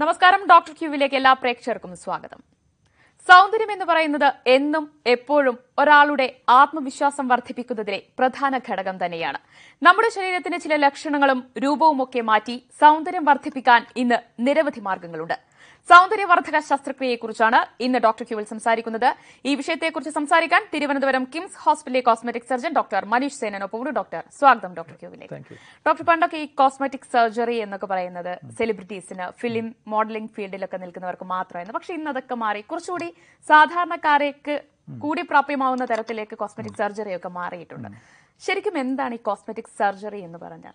നമസ്കാരം ഡോക്ടർ ക്യൂവിലേക്ക് എല്ലാ പ്രേക്ഷകർക്കും സ്വാഗതം. സൗന്ദര്യം എന്ന് പറയുന്നത് എന്നും എപ്പോഴും ഒരാളുടെ ആത്മവിശ്വാസം വർദ്ധിപ്പിക്കുന്നതിലെ പ്രധാന ഘടകം തന്നെയാണ്. നമ്മുടെ ശരീരത്തിന് ചില ലക്ഷണങ്ങളും രൂപവുമൊക്കെ മാറ്റി സൗന്ദര്യം വർദ്ധിപ്പിക്കാൻ ഇന്ന് നിരവധി മാർഗങ്ങളുണ്ട്. സൗന്ദര്യവർദ്ധക ശസ്ത്രക്രിയയെക്കുറിച്ചാണ് ഇന്ന് ഡോക്ടർ ക്യൂവിൽ സംസാരിക്കുന്നത്. ഈ വിഷയത്തെക്കുറിച്ച് സംസാരിക്കാൻ തിരുവനന്തപുരം കിംസ് ഹോസ്പിറ്റലിലെ കോസ്മെറ്റിക് സർജൻ ഡോക്ടർ മനീഷ് സേനനൊപ്പമുണ്ട് ഡോക്ടർ. സ്വാഗതം ഡോക്ടർ ക്യൂവിലേക്ക് ഡോക്ടർ പണ്ടൊക്കെ ഈ കോസ്മെറ്റിക് സർജറി എന്നൊക്കെ പറയുന്നത് സെലിബ്രിറ്റീസിന് ഫിലിം മോഡലിംഗ് ഫീൽഡിലൊക്കെ നിൽക്കുന്നവർക്ക് മാത്രമായിരുന്നു. പക്ഷെ ഇന്ന് അതൊക്കെ മാറി. കുറച്ചുകൂടി സാധാരണക്കാരേക്ക് കൂടി പ്രാപ്യമാവുന്ന തരത്തിലേക്ക് കോസ്മെറ്റിക് സർജറി ഒക്കെ മാറിയിട്ടുണ്ട്. ശരിക്കും എന്താണ് ഈ കോസ്മെറ്റിക് സർജറി എന്ന് പറഞ്ഞാൽ?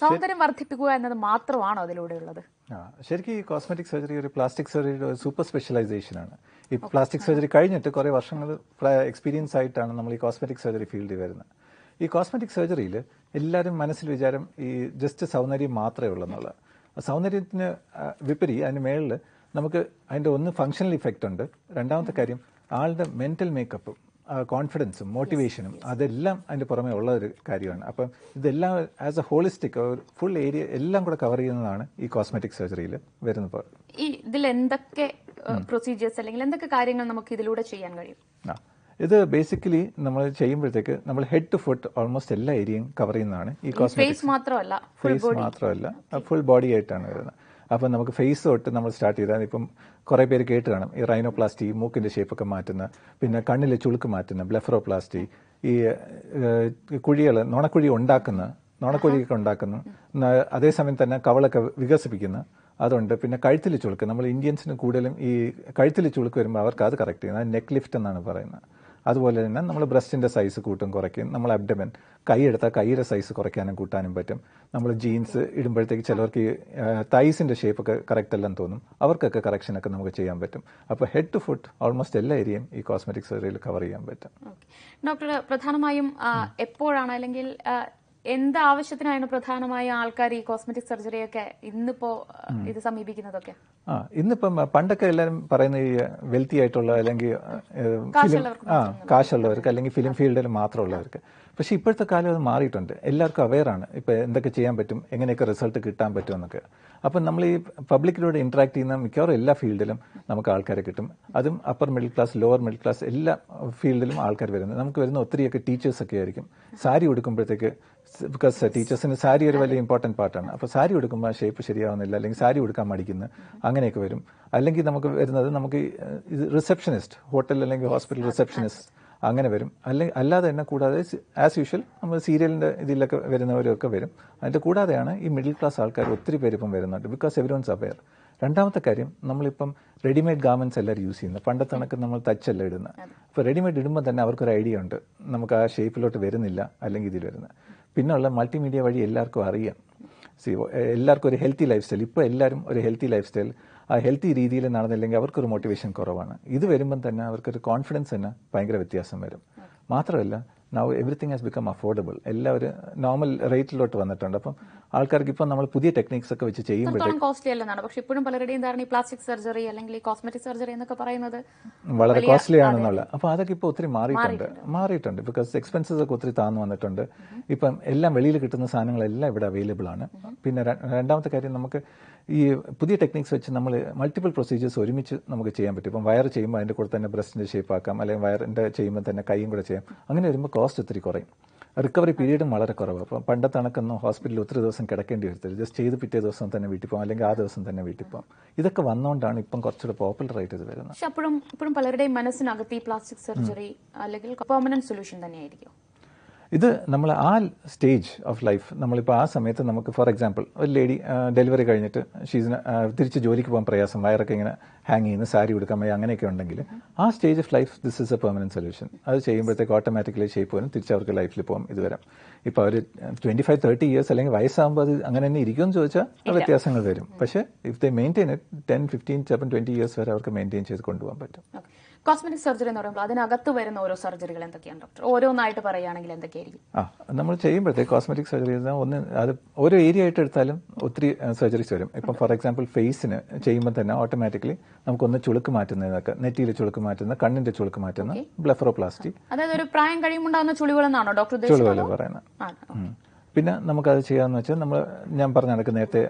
സൗന്ദര്യം വർദ്ധിപ്പിക്കുക എന്നത് മാത്രമാണോ അതിലൂടെ ഉള്ളത് ശരിക്കും ഈ കോസ്മെറ്റിക് സർജറി ഒരു പ്ലാസ്റ്റിക് സർജറിയുടെ ഒരു സൂപ്പർ സ്പെഷ്യലൈസേഷൻ ആണ് ഈ പ്ലാസ്റ്റിക് സർജറി കഴിഞ്ഞിട്ട് കുറേ വർഷങ്ങൾ എക്സ്പീരിയൻസ് ആയിട്ടാണ് നമ്മൾ ഈ കോസ്മെറ്റിക് സർജറി ഫീൽഡിൽ വരുന്നത്. ഈ കോസ്മെറ്റിക് സർജറിയിൽ എല്ലാവരും മനസ്സിൽ വിചാരം ഈ ജസ്റ്റ് സൗന്ദര്യം മാത്രമേ ഉള്ളെന്നുള്ളത് സൗന്ദര്യത്തിന് വിപരി അതിന് മേളിൽ നമുക്ക് അതിന്റെ ഒന്ന് ഫങ്ഷണൽ ഇഫക്റ്റ് ഉണ്ട്. രണ്ടാമത്തെ കാര്യം ആളുടെ മെന്റൽ മേക്കപ്പും കോൺഫിഡൻസും മോട്ടിവേഷനും അതെല്ലാം അതിന്റെ പുറമെ ഉള്ള ഒരു കാര്യമാണ്. അപ്പം ഇതെല്ലാം as a holistic full area എല്ലാം കൂടെ കവർ ചെയ്യുന്നതാണ് ഈ കോസ്മെറ്റിക് സർജറിയിൽ വരുന്നപ്പോൾ ഈ ഇതിൽ എന്തൊക്കെ പ്രൊസീജിയേഴ്സ് അല്ലെങ്കിൽ എന്തൊക്കെ കാര്യങ്ങൾ നമുക്ക് ഇതിലൂടെ ചെയ്യാൻ കഴിയും? ആ ഇത് ബേസിക്കലി നമ്മൾ ചെയ്യുമ്പോഴത്തേക്ക് നമ്മൾ ഹെഡ് ടു ഫുട്ട് ഓൾമോസ്റ്റ് എല്ലാ ഏരിയയും കവർ ചെയ്യുന്നതാണ് ഈ കോസ്മെറ്റിക് ഫേസ് മാത്രമല്ല ഫേസ് മാത്രമല്ല ഫുൾ ബോഡി ആയിട്ടാണ് വരുന്നത്. അപ്പം നമുക്ക് ഫേസ് തൊട്ട് നമ്മൾ സ്റ്റാർട്ട് ചെയ്താൽ ഇപ്പം കുറേ പേര് കേട്ട് കാണും. ഈ റൈനോപ്ലാസ്റ്റി മൂക്കിന്റെ ഷേപ്പൊക്കെ മാറ്റുന്ന പിന്നെ കണ്ണിലെ ചുളുക്ക് മാറ്റുന്ന ബ്ലെഫറോപ്ലാസ്റ്റി ഈ കുഴികൾ നുണക്കുഴി ഉണ്ടാക്കുന്ന നുണക്കുഴിയൊക്കെ ഉണ്ടാക്കുന്നു. അതേസമയം തന്നെ കവളൊക്കെ വികസിപ്പിക്കുന്ന. അതുണ്ട്. പിന്നെ കഴുത്തിൽ ചുളുക്ക്. നമ്മൾ ഇന്ത്യൻസിന് കൂടുതലും ഈ കഴുത്തിൽ ചുളുക്ക് വരുമ്പോൾ അവർക്ക് അത് കറക്റ്റ് ചെയ്യുന്നത്. നെക്ക് ലിഫ്റ്റ് എന്നാണ് പറയുന്നത്. അതുപോലെ തന്നെ നമ്മൾ ബ്രസ്റ്റിന്റെ സൈസ് കൂട്ടും കുറയ്ക്കും. നമ്മൾ അബ്ഡമൻ കൈ എടുത്താൽ കൈയുടെ സൈസ് കുറയ്ക്കാനും കൂട്ടാനും പറ്റും. നമ്മൾ ജീൻസ് ഇടുമ്പോഴത്തേക്ക് ചിലവർക്ക് തൈസിന്റെ ഷേപ്പ് ഒക്കെ കറക്റ്റ് അല്ലെന്ന് തോന്നും. അവർക്കൊക്കെ കറക്ഷനൊക്കെ നമുക്ക് ചെയ്യാൻ പറ്റും. അപ്പോൾ ഹെഡ് ടു ഫുട്ട് ഓൾമോസ്റ്റ് എല്ലാ ഏരിയയും ഈ കോസ്മെറ്റിക് സർജറിയിൽ കവർ ചെയ്യാൻ പറ്റും. ഡോക്ടർ പ്രധാനമായും എപ്പോഴാണ് അല്ലെങ്കിൽ എന്ത് ആവശ്യത്തിനാണ് പ്രധാനമായും ആൾക്കാർ ഈ കോസ്മെറ്റിക് സർജറിയൊക്കെ ഇന്നിപ്പോ ഇത് സമീപിക്കുന്നതൊക്കെ? ആ ഇന്നിപ്പം പണ്ടൊക്കെ എല്ലാവരും പറയുന്ന ഈ വെൽത്തി ആയിട്ടുള്ള അല്ലെങ്കിൽ ആ കാശുള്ളവർക്ക് അല്ലെങ്കിൽ ഫിലിം ഫീൽഡിൽ മാത്രമുള്ളവർക്ക്. പക്ഷെ ഇപ്പോഴത്തെ കാലം അത് മാറിയിട്ടുണ്ട്. എല്ലാവർക്കും അവെയറാണ് ഇപ്പൊ എന്തൊക്കെ ചെയ്യാൻ പറ്റും എങ്ങനെയൊക്കെ റിസൾട്ട് കിട്ടാൻ പറ്റും എന്നൊക്കെ അപ്പം നമ്മൾ ഈ പബ്ലിക്കിലൂടെ ഇന്ററാക്ട് ചെയ്യുന്ന മിക്കവാറും എല്ലാ ഫീൽഡിലും നമുക്ക് ആൾക്കാരെ കിട്ടും. അതും upper middle class lower middle class എല്ലാ ഫീൽഡിലും ആൾക്കാർ വരുന്നത്. നമുക്ക് വരുന്ന ഒത്തിരിയൊക്കെ ടീച്ചേഴ്സ് ഒക്കെ ആയിരിക്കും. സാരി ഉടുക്കുമ്പോഴത്തേക്ക് ബിക്കോസ് ടീച്ചേഴ്സിന് സാരി ഒരു വലിയ ഇമ്പോർട്ടന്റ് പാർട്ടാണ് അപ്പോൾ സാരി ഉടുക്കുമ്പോൾ ആ ഷേപ്പ് ശരിയാവുന്നില്ല. അല്ലെങ്കിൽ സാരി ഉടുക്കാൻ മടിക്കുന്നു. അങ്ങനെയൊക്കെ വരും. അല്ലെങ്കിൽ നമുക്ക് വരുന്നത് നമുക്ക് ഇത് റിസപ്ഷനിസ്റ്റ് ഹോട്ടൽ അല്ലെങ്കിൽ ഹോസ്പിറ്റൽ റിസപ്ഷനിസ്റ്റ് അങ്ങനെ വരും. അല്ലെങ്കിൽ അല്ലാതെ തന്നെ കൂടാതെ ആസ് യൂഷ്വൽ നമ്മൾ സീരിയലിന്റെ ഇതിലൊക്കെ വരുന്നവരൊക്കെ വരും. അതിന്റെ കൂടാതെയാണ് ഈ മിഡിൽ ക്ലാസ് ആൾക്കാർ ഒത്തിരി പേര് ഇപ്പം വരുന്നുണ്ട്. ബിക്കോസ് എവരി വൺസ് അവെയർ രണ്ടാമത്തെ കാര്യം നമ്മളിപ്പം റെഡിമെയ്ഡ് ഗാർമെന്റ്സ് എല്ലാവരും യൂസ് ചെയ്യുന്നത് പണ്ടത്തെ കണക്ക് നമ്മൾ തച്ചല്ല ഇടുന്നത് അപ്പോൾ റെഡിമെയ്ഡ് ഇടുമ്പോൾ തന്നെ അവർക്കൊരു ഐഡിയ ഉണ്ട്. നമുക്ക് ആ ഷേപ്പിലോട്ട് വരുന്നില്ല. അല്ലെങ്കിൽ ഇതിൽ വരുന്നത് പിന്നെയുള്ള മൾട്ടിമീഡിയ വഴി എല്ലാവർക്കും അറിയാം. സി എല്ലാവർക്കും ഒരു ഹെൽത്തി ലൈഫ് സ്റ്റൈൽ ഇപ്പോൾ എല്ലാവരും ഒരു ഹെൽത്തി ലൈഫ് സ്റ്റൈൽ ആ ഹെൽത്തി രീതിയിൽ നടന്നില്ലെങ്കിൽ അവർക്കൊരു മോട്ടിവേഷൻ കുറവാണ്. ഇത് വരുമ്പം തന്നെ അവർക്കൊരു കോൺഫിഡൻസ് തന്നെ ഭയങ്കര വ്യത്യാസം വരും. മാത്രമല്ല now everything has become affordable എല്ലാവരും നോർമൽ റേറ്റിലോട്ട് വന്നിട്ടുണ്ട്. അപ്പം ആൾക്കാർക്ക് ഇപ്പം നമ്മൾ പുതിയ ടെക്നിക്സ് ഒക്കെ വെച്ച് ചെയ്യുമ്പോഴും കോസ്റ്റ്ലി അല്ലെന്നാണ് പക്ഷെ ഇപ്പോഴും പലരുടെയും ധാരണ ഈ പ്ലാസ്റ്റിക് സർജറി അല്ലെങ്കിൽ കോസ്മെറ്റിക് സർജറി എന്നൊക്കെ പറയുന്നത് വളരെ കോസ്റ്റ്ലി ആണെന്നുള്ള അപ്പൊ അതൊക്കെ ഇപ്പൊ ഒത്തിരി മാറിയിട്ടുണ്ട്. മാറിയിട്ടുണ്ട്. ബിക്കോസ് എക്സ്പെൻസസ് ഒക്കെ ഒത്തിരി താന്നു വന്നിട്ടുണ്ട്. ഇപ്പം എല്ലാം വെളിയിൽ കിട്ടുന്ന സാധനങ്ങളെല്ലാം ഇവിടെ അവൈലബിൾ ആണ്. പിന്നെ രണ്ടാമത്തെ കാര്യം നമുക്ക് ഈ പുതിയ ടെക്നിക്സ് വെച്ച് നമ്മൾ മൾട്ടിപ്പിൾ പ്രൊസീജിയേഴ്സ് ഒരുമിച്ച് നമുക്ക് ചെയ്യാൻ പറ്റും. ഇപ്പം വയർ ചെയ്യുമ്പോൾ അതിന്റെ കൂടെ തന്നെ ബ്രസ്റ്റിന്റെ ഷേപ്പ് ആക്കാം. അല്ലെങ്കിൽ വയറിന്റെ ചെയ്യുമ്പോൾ തന്നെ കൈയും കൂടെ ചെയ്യാം. അങ്ങനെ വരുമ്പോൾ കോസ്റ്റ് ഒത്തിരി കുറയും. റിക്കവറി പീരീഡും വളരെ കുറവ് അപ്പം പണ്ടത്തെ കണക്കൊന്നും ഹോസ്പിറ്റലിൽ ഒത്തിരി ദിവസം കിടക്കേണ്ടി വരത്തില്ല. ജസ്റ്റ് ചെയ്ത് പിറ്റേ ദിവസം തന്നെ വീട്ടിൽ പോകും. അല്ലെങ്കിൽ ആ ദിവസം തന്നെ വീട്ടിൽ പോകും. ഇതൊക്കെ വന്നുകൊണ്ടാണ് ഇപ്പം കുറച്ചുകൂടെ പോപ്പുലർ ആയിട്ട് ഇത് വരുന്നത്. അപ്പോഴും ഇപ്പോഴും പലരുടെയും മനസ്സിനകത്ത് ഈ പ്ലാസ്റ്റിക് സർജറി അല്ലെങ്കിൽ പെർമനന്റ് സൊല്യൂഷൻ തന്നെയായിരിക്കും. ഇത് നമ്മൾ ആ സ്റ്റേജ് ഓഫ് ലൈഫ് നമ്മളിപ്പോൾ ആ സമയത്ത് നമുക്ക് ഫോർ എക്സാമ്പിൾ ഒരു ലേഡി ഡെലിവറി കഴിഞ്ഞിട്ട് ഷീസിന് തിരിച്ച് ജോലിക്ക് പോകാൻ പ്രയാസം വയറൊക്കെ ഇങ്ങനെ ഹാങ് ചെയ്യുന്ന സാരി കൊടുക്കാൻ വയ്യ അങ്ങനെയൊക്കെ ഉണ്ടെങ്കിൽ ആ stage of life this is a permanent solution അത് ചെയ്യുമ്പോഴത്തേക്ക് ഓട്ടോമാറ്റിക്കലി ഷേപ്പ് വരും തിരിച്ച് അവർക്ക് ലൈഫിൽ പോകും ഇത് വരാം ഇപ്പോൾ അവർ ട്വന്റി ഫൈവ് തേർട്ടി ഇയേഴ്സ് അല്ലെങ്കിൽ വയസ്സാകുമ്പോൾ അത് അങ്ങനെ തന്നെ ഇരിക്കുമെന്ന് ചോദിച്ചാൽ വ്യത്യാസങ്ങൾ വരും. പക്ഷേ if they maintain it ten fifteen ചിലപ്പം ട്വന്റി ഇയേഴ്സ് വരെ അവർക്ക് മെയിന്റെയിൻ ചെയ്ത് കൊണ്ടുപോകാൻ പറ്റും. കോസ്മെറ്റിക് സർജറി എന്ന് പറയുമ്പോൾ അതിനകത്ത് വരുന്ന ഓരോ സർജറികൾ എന്തൊക്കെയാണ് ഡോക്ടർ ഓരോന്നായിട്ട് പറയുകയാണെങ്കിൽ എന്തൊക്കെയായിരിക്കും? ആ നമ്മൾ ചെയ്യുമ്പോഴത്തേക്ക് കോസ്മെറ്റിക് സർജറി ഒന്ന് അത് ഓരോ ഏരിയ ആയിട്ട് എടുത്താലും ഒത്തിരി സർജറീസ് വരും. ഇപ്പം ഫോർ എക്സാമ്പിൾ ഫേസിന് ചെയ്യുമ്പോൾ തന്നെ ഓട്ടോമാറ്റിക്കലി നമുക്കൊന്ന് ചുളുക്ക് മാറ്റുന്നതൊക്കെ നെറ്റിയിലെ ചുളുക്ക് മാറ്റുന്ന കണ്ണിന്റെ ചുളുക്ക് മാറ്റുന്ന ബ്ലെഫറോപ്ലാസ്റ്റി അതായത് ഒരു പ്രായം കഴിയുമ്പോൾ ചുളിവുകൾ എന്നാണോ ഡോക്ടർ ചുളിവുകൾ പറയുന്നത്. പിന്നെ നമുക്കത് ചെയ്യാമെന്ന് വെച്ചാൽ നമ്മൾ ഞാൻ പറഞ്ഞ കണക്ക് നേരത്തെ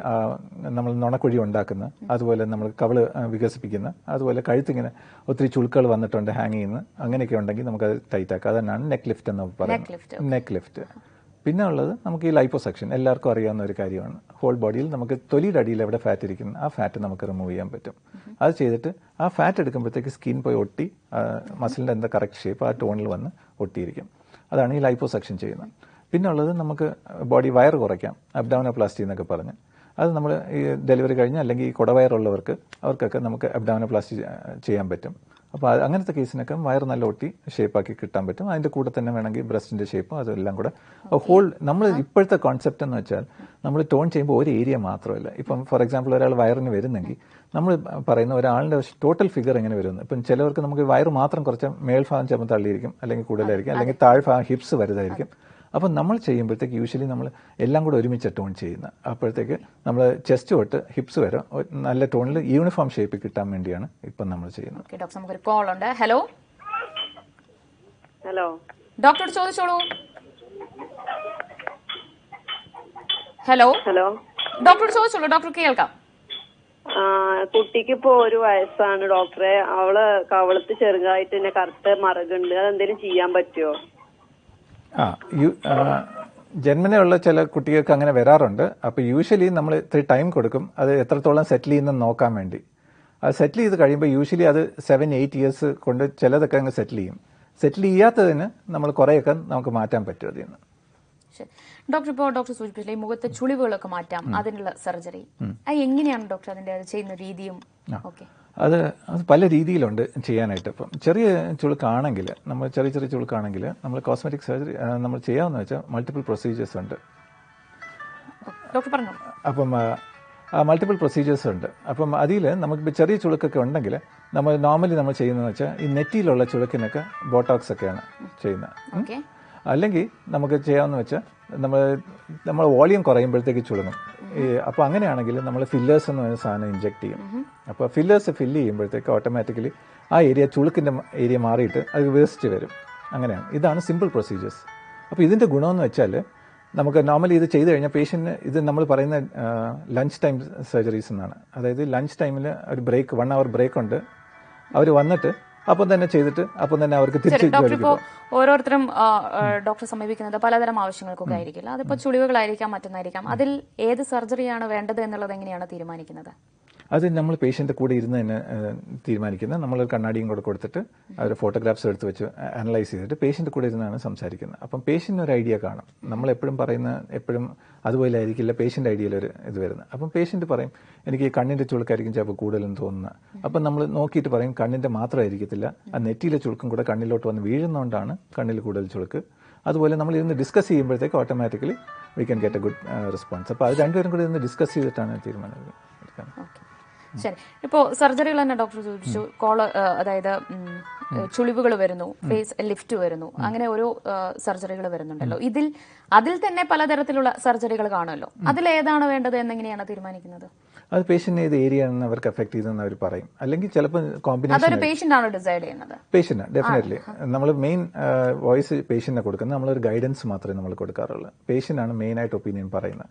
നമ്മൾ നുണക്കുഴി ഉണ്ടാക്കുന്ന അതുപോലെ നമ്മൾ കവൾ വികസിപ്പിക്കുന്ന അതുപോലെ കഴുത്തിങ്ങനെ ഒത്തിരി ചുളുക്കൾ വന്നിട്ടുണ്ട് ഹാങ് ചെയ്യുന്ന അങ്ങനെയൊക്കെ ഉണ്ടെങ്കിൽ നമുക്കത് ടൈറ്റ് ആക്കാം. അതന്നാണ് നെക്ക് ലിഫ്റ്റ് എന്ന് പറയുന്നത്. നെക്ക് ലിഫ്റ്റ് പിന്നെ ഉള്ളത് നമുക്ക് ഈ ലൈപ്പോസെക്ഷൻ എല്ലാവർക്കും അറിയാവുന്ന ഒരു കാര്യമാണ്. ഹോൾ ബോഡിയിൽ നമുക്ക് തൊലിയുടെ അടിയിൽ എവിടെ ഫാറ്റ് ഇരിക്കുന്നു ആ ഫാറ്റ് നമുക്ക് റിമൂവ് ചെയ്യാൻ പറ്റും. അത് ചെയ്തിട്ട് ആ ഫാറ്റ് എടുക്കുമ്പോഴത്തേക്ക് സ്കിൻ പോയി ഒട്ടി മസിലിന്റെ എന്താ കറക്റ്റ് ഷേപ്പ് ആ ടോണിൽ വന്ന് ഒട്ടിയിരിക്കും. അതാണ് ഈ ലൈപ്പോസെക്ഷൻ ചെയ്യുന്നത്. പിന്നെ ഉള്ളത് നമുക്ക് ബോഡി വയർ കുറയ്ക്കാം അബ്ഡാമിനോപ്ലാസ്റ്റി എന്നൊക്കെ പറഞ്ഞ്. അത് നമ്മൾ ഈ ഡെലിവറി കഴിഞ്ഞ് അല്ലെങ്കിൽ ഈ കുടവയറുള്ളവർക്ക് അവർക്കൊക്കെ നമുക്ക് അബ്ഡാമിനോപ്ലാസ്റ്റി ചെയ്യാൻ പറ്റും. അപ്പോൾ അങ്ങനത്തെ കേസിനൊക്കെ വയർ നല്ല ഒട്ടി ഷേപ്പാക്കി കിട്ടാൻ പറ്റും. അതിന്റെ കൂടെ തന്നെ വേണമെങ്കിൽ ബ്രസ്റ്റിന്റെ ഷേപ്പും അതെല്ലാം കൂടെ. ഹോൾ നമ്മൾ ഇപ്പോഴത്തെ കോൺസെപ്റ്റ് എന്ന് വെച്ചാൽ നമ്മൾ ടോൺ ചെയ്യുമ്പോൾ ഒരു ഏരിയ മാത്രമല്ല. ഇപ്പം ഫോർ എക്സാമ്പിൾ ഒരാൾ വയറിന് വരുന്നെങ്കിൽ നമ്മൾ പറയുന്ന ഒരാളുടെ ടോട്ടൽ ഫിഗർ എങ്ങനെ വരുന്നു? ഇപ്പം ചിലവർക്ക് നമുക്ക് വയറ് മാത്രം കുറച്ച് മേൽഭാഗം ചുമ തള്ളിയിരിക്കും അല്ലെങ്കിൽ കൂടുതലായിരിക്കും. അല്ലെങ്കിൽ താഴ്ഭാഗം ഹിപ്സ് വലുതായിരിക്കും. അപ്പം നമ്മൾ ചെയ്യുമ്പോഴത്തേക്ക് യൂഷ്വലി നമ്മൾ എല്ലാം കൂടെ ഒരുമിച്ച് ടോൺ ചെയ്യുന്ന. അപ്പോഴത്തേക്ക് നമ്മൾ ചെസ്റ്റ് തൊട്ട് ഹിപ്സ് വരെ നല്ല ടോണിൽ യൂണിഫോം ഷേപ്പ് കിട്ടാൻ വേണ്ടിയാണ് ഇപ്പം നമ്മൾ ചെയ്യുന്നത് ഓക്കെ ഡോക്ടർ നമുക്കൊരു കോൾ ഉണ്ട്. ഹലോ ഹലോ ഡോക്ടർ ചോദിച്ചോളൂ. ഹലോ ഹലോ ഡോക്ടർ ചോദിച്ചോളൂ. ഡോക്ടർ കേൾക്കാം. കുട്ടിക്ക് ഇപ്പോ ഒരു വയസ്സാണ് ഡോക്ടറെ അവൾ കവളത്ത് ചെറുതായിട്ട് തന്നെ കറുത്ത മറകുണ്ട്. അതെന്തെങ്കിലും ചെയ്യാൻ പറ്റുമോ ആ യു- ജന്മനയുള്ള ചില കുട്ടികൾക്ക് അങ്ങനെ വരാറുണ്ട്. അപ്പോൾ യൂഷ്വലി നമ്മൾ ഇത്ര ടൈം കൊടുക്കും. അത് എത്രത്തോളം സെറ്റിൽ ചെയ്യുന്നെന്ന് നോക്കാൻ വേണ്ടി. അത് സെറ്റിൽ ചെയ്ത് കഴിയുമ്പോൾ യൂഷ്വലി അത് സെവൻ എയ്റ്റ് ഇയേഴ്സ് കൊണ്ട് ചിലതൊക്കെ അങ്ങ് സെറ്റിൽ ചെയ്യും. സെറ്റിൽ ചെയ്യാത്തതിന് നമ്മൾ കുറേയൊക്കെ നമുക്ക് മാറ്റാൻ പറ്റും അതിൽ നിന്ന്. ഡോക്ടർ ഇപ്പോൾ ഡോക്ടർ സൂചിപ്പിച്ചില്ല ഈ മുഖത്തെ ചുളിവുകളൊക്കെ മാറ്റാം അതിനുള്ള സർജറി എങ്ങനെയാണ് ഡോക്ടർ അതിന്റെ ചെയ്യുന്ന രീതിയും ഓക്കെ അത് അത് പല രീതിയിലുണ്ട് ചെയ്യാനായിട്ട്. ഇപ്പം ചെറിയ ചുളുക്കാണെങ്കിൽ നമ്മൾ ചെറിയ ചെറിയ ചുളുക്കാണെങ്കിൽ നമ്മൾ കോസ്മെറ്റിക് സർജറി നമ്മൾ ചെയ്യാമെന്ന് വെച്ചാൽ മൾട്ടിപ്പിൾ പ്രൊസീജിയേഴ്സ് ഉണ്ട്. അപ്പം മൾട്ടിപ്പിൾ പ്രൊസീജിയേഴ്സ് ഉണ്ട്. അപ്പം അതിൽ നമുക്കിപ്പോൾ ചെറിയ ചുളുക്കൊക്കെ ഉണ്ടെങ്കിൽ നമ്മൾ നോർമലി നമ്മൾ ചെയ്യുന്നതെന്ന് വെച്ചാൽ ഈ നെറ്റിയിലുള്ള ചുളുക്കിനൊക്കെ ബോട്ടോക്സ് ഒക്കെയാണ് ചെയ്യുന്നത്. അല്ലെങ്കിൽ നമുക്ക് ചെയ്യാമെന്ന് വെച്ചാൽ നമ്മൾ നമ്മൾ വോളിയം കുറയുമ്പോഴത്തേക്ക് ചുളുങ്ങും അപ്പോൾ അങ്ങനെയാണെങ്കിൽ നമ്മൾ ഫില്ലേഴ്സ് എന്ന് പറയുന്ന സാധനം ഇഞ്ചെക്ട് ചെയ്യും. അപ്പോൾ ഫില്ലേഴ്സ് ഫില്ല് ചെയ്യുമ്പോഴത്തേക്ക് ഓട്ടോമാറ്റിക്കലി ആ ഏരിയ ചുളുക്കിന്റെ ഏരിയ മാറിയിട്ട് അത് വേസ്റ്റ് വരും. അങ്ങനെയാണ്. ഇതാണ് സിമ്പിൾ പ്രൊസീജിയേഴ്സ് അപ്പോൾ ഇതിന്റെ ഗുണമെന്ന് വെച്ചാൽ നമുക്ക് നോർമലി ഇത് ചെയ്തു കഴിഞ്ഞാൽ പേഷ്യന്റിന് ഇത് നമ്മൾ പറയുന്ന ലഞ്ച് ടൈം സർജറീസ് എന്നാണ്. അതായത് ലഞ്ച് ടൈമിൽ ഒരു ബ്രേക്ക് വൺ അവർ ബ്രേക്ക് ഉണ്ട്. അവർ വന്നിട്ട് അപ്പം തന്നെ ചെയ്തിട്ട് അപ്പം തന്നെ അവർക്ക് തിരിച്ചു ഡോക്ടർ ഓരോരുത്തരും ഡോക്ടർ സമീപിക്കുന്നത് പലതരം ആവശ്യങ്ങൾക്കൊക്കെ ആയിരിക്കില്ല. അതിപ്പോ ചുളിവുകളായിരിക്കാം മറ്റൊന്നായിരിക്കാം. അതിൽ ഏത് സർജറിയാണ് വേണ്ടത് എന്നുള്ളത് എങ്ങനെയാണ് തീരുമാനിക്കുന്നത്? അത് നമ്മൾ പേഷ്യന്റെ കൂടെ ഇരുന്ന് തന്നെ തീരുമാനിക്കുന്നത് നമ്മൾ കണ്ണാടിയും കൂടെ കൊടുത്തിട്ട് അവർ ഫോട്ടോഗ്രാഫ്സ് എടുത്ത് വെച്ച് അനലൈസ് ചെയ്തിട്ട് പേഷ്യന്റെ കൂടെ ഇരുന്നാണ് സംസാരിക്കുന്നത്. അപ്പം പേഷ്യന്റ് ഒരു ഐഡിയ കാണും. നമ്മൾ എപ്പോഴും പറയുന്ന എപ്പോഴും അതുപോലെ ആയിരിക്കില്ല പേഷ്യന്റ് ഐഡിയയിൽ ഒരു ഇത് വരുന്നത്. അപ്പം പേഷ്യന്റ് പറയും എനിക്ക് കണ്ണിന്റെ ചുളുക്കായിരിക്കും ചിലപ്പോൾ കൂടുതലും തോന്നുന്നത് അപ്പം നമ്മൾ നോക്കിയിട്ട് പറയും കണ്ണിന്റെ മാത്രമായിരിക്കത്തില്ല. ആ നെറ്റിയിലെ ചുളുക്കും കൂടെ കണ്ണിലോട്ട് വന്ന് വീഴുന്നതുകൊണ്ടാണ് കണ്ണിൽ കൂടുതൽ ചുളുക്ക്. അതുപോലെ നമ്മൾ ഇരുന്ന് ഡിസ്കസ് ചെയ്യുമ്പോഴത്തേക്ക് automatically we can get a good response അപ്പോൾ അത് രണ്ടുപേരും കൂടി ഇരുന്ന് ഡിസ്കസ് ചെയ്തിട്ടാണ് തീരുമാനം എടുക്കുന്നത്. ശരി. ഇപ്പോ സർജറികൾ തന്നെ ഡോക്ടർ ചോദിച്ചു കോൾ അതായത് ചുളിവുകൾ വരുന്നു ഫേസ് ലിഫ്റ്റ് വരുന്നു അങ്ങനെ ഓരോ സർജറികൾ വരുന്നുണ്ടല്ലോ. ഇതിൽ അതിൽ തന്നെ പലതരത്തിലുള്ള സർജറികൾ കാണുമല്ലോ. അതിൽ ഏതാണ് വേണ്ടത് എന്നെങ്ങനെയാണ് തീരുമാനിക്കുന്നത്? അത് പേഷ്യന്റ് ഏത് ഏരിയ ആണെന്ന് അവർക്ക് എഫക്ട് ചെയ്തെന്ന് അവർ പറയും. അല്ലെങ്കിൽ ചിലപ്പോൾ കോമ്പിനേഷൻ പേഷ്യന്റ് ആണ് ഡിസൈഡ് ചെയ്യുന്നത്? പേഷ്യന്റ് ഡെഫിനറ്റ്ലി നമ്മൾ മെയിൻ വോയിസ് പേഷ്യന്റിനെ കൊടുക്കുന്നത് നമ്മളൊരു ഗൈഡൻസ് മാത്രമേ നമ്മൾ കൊടുക്കാറുള്ളൂ. പേഷ്യന്റ് ആണ് മെയിൻ ആയിട്ട് ഒപ്പീനിയൻ പറയുന്നത്.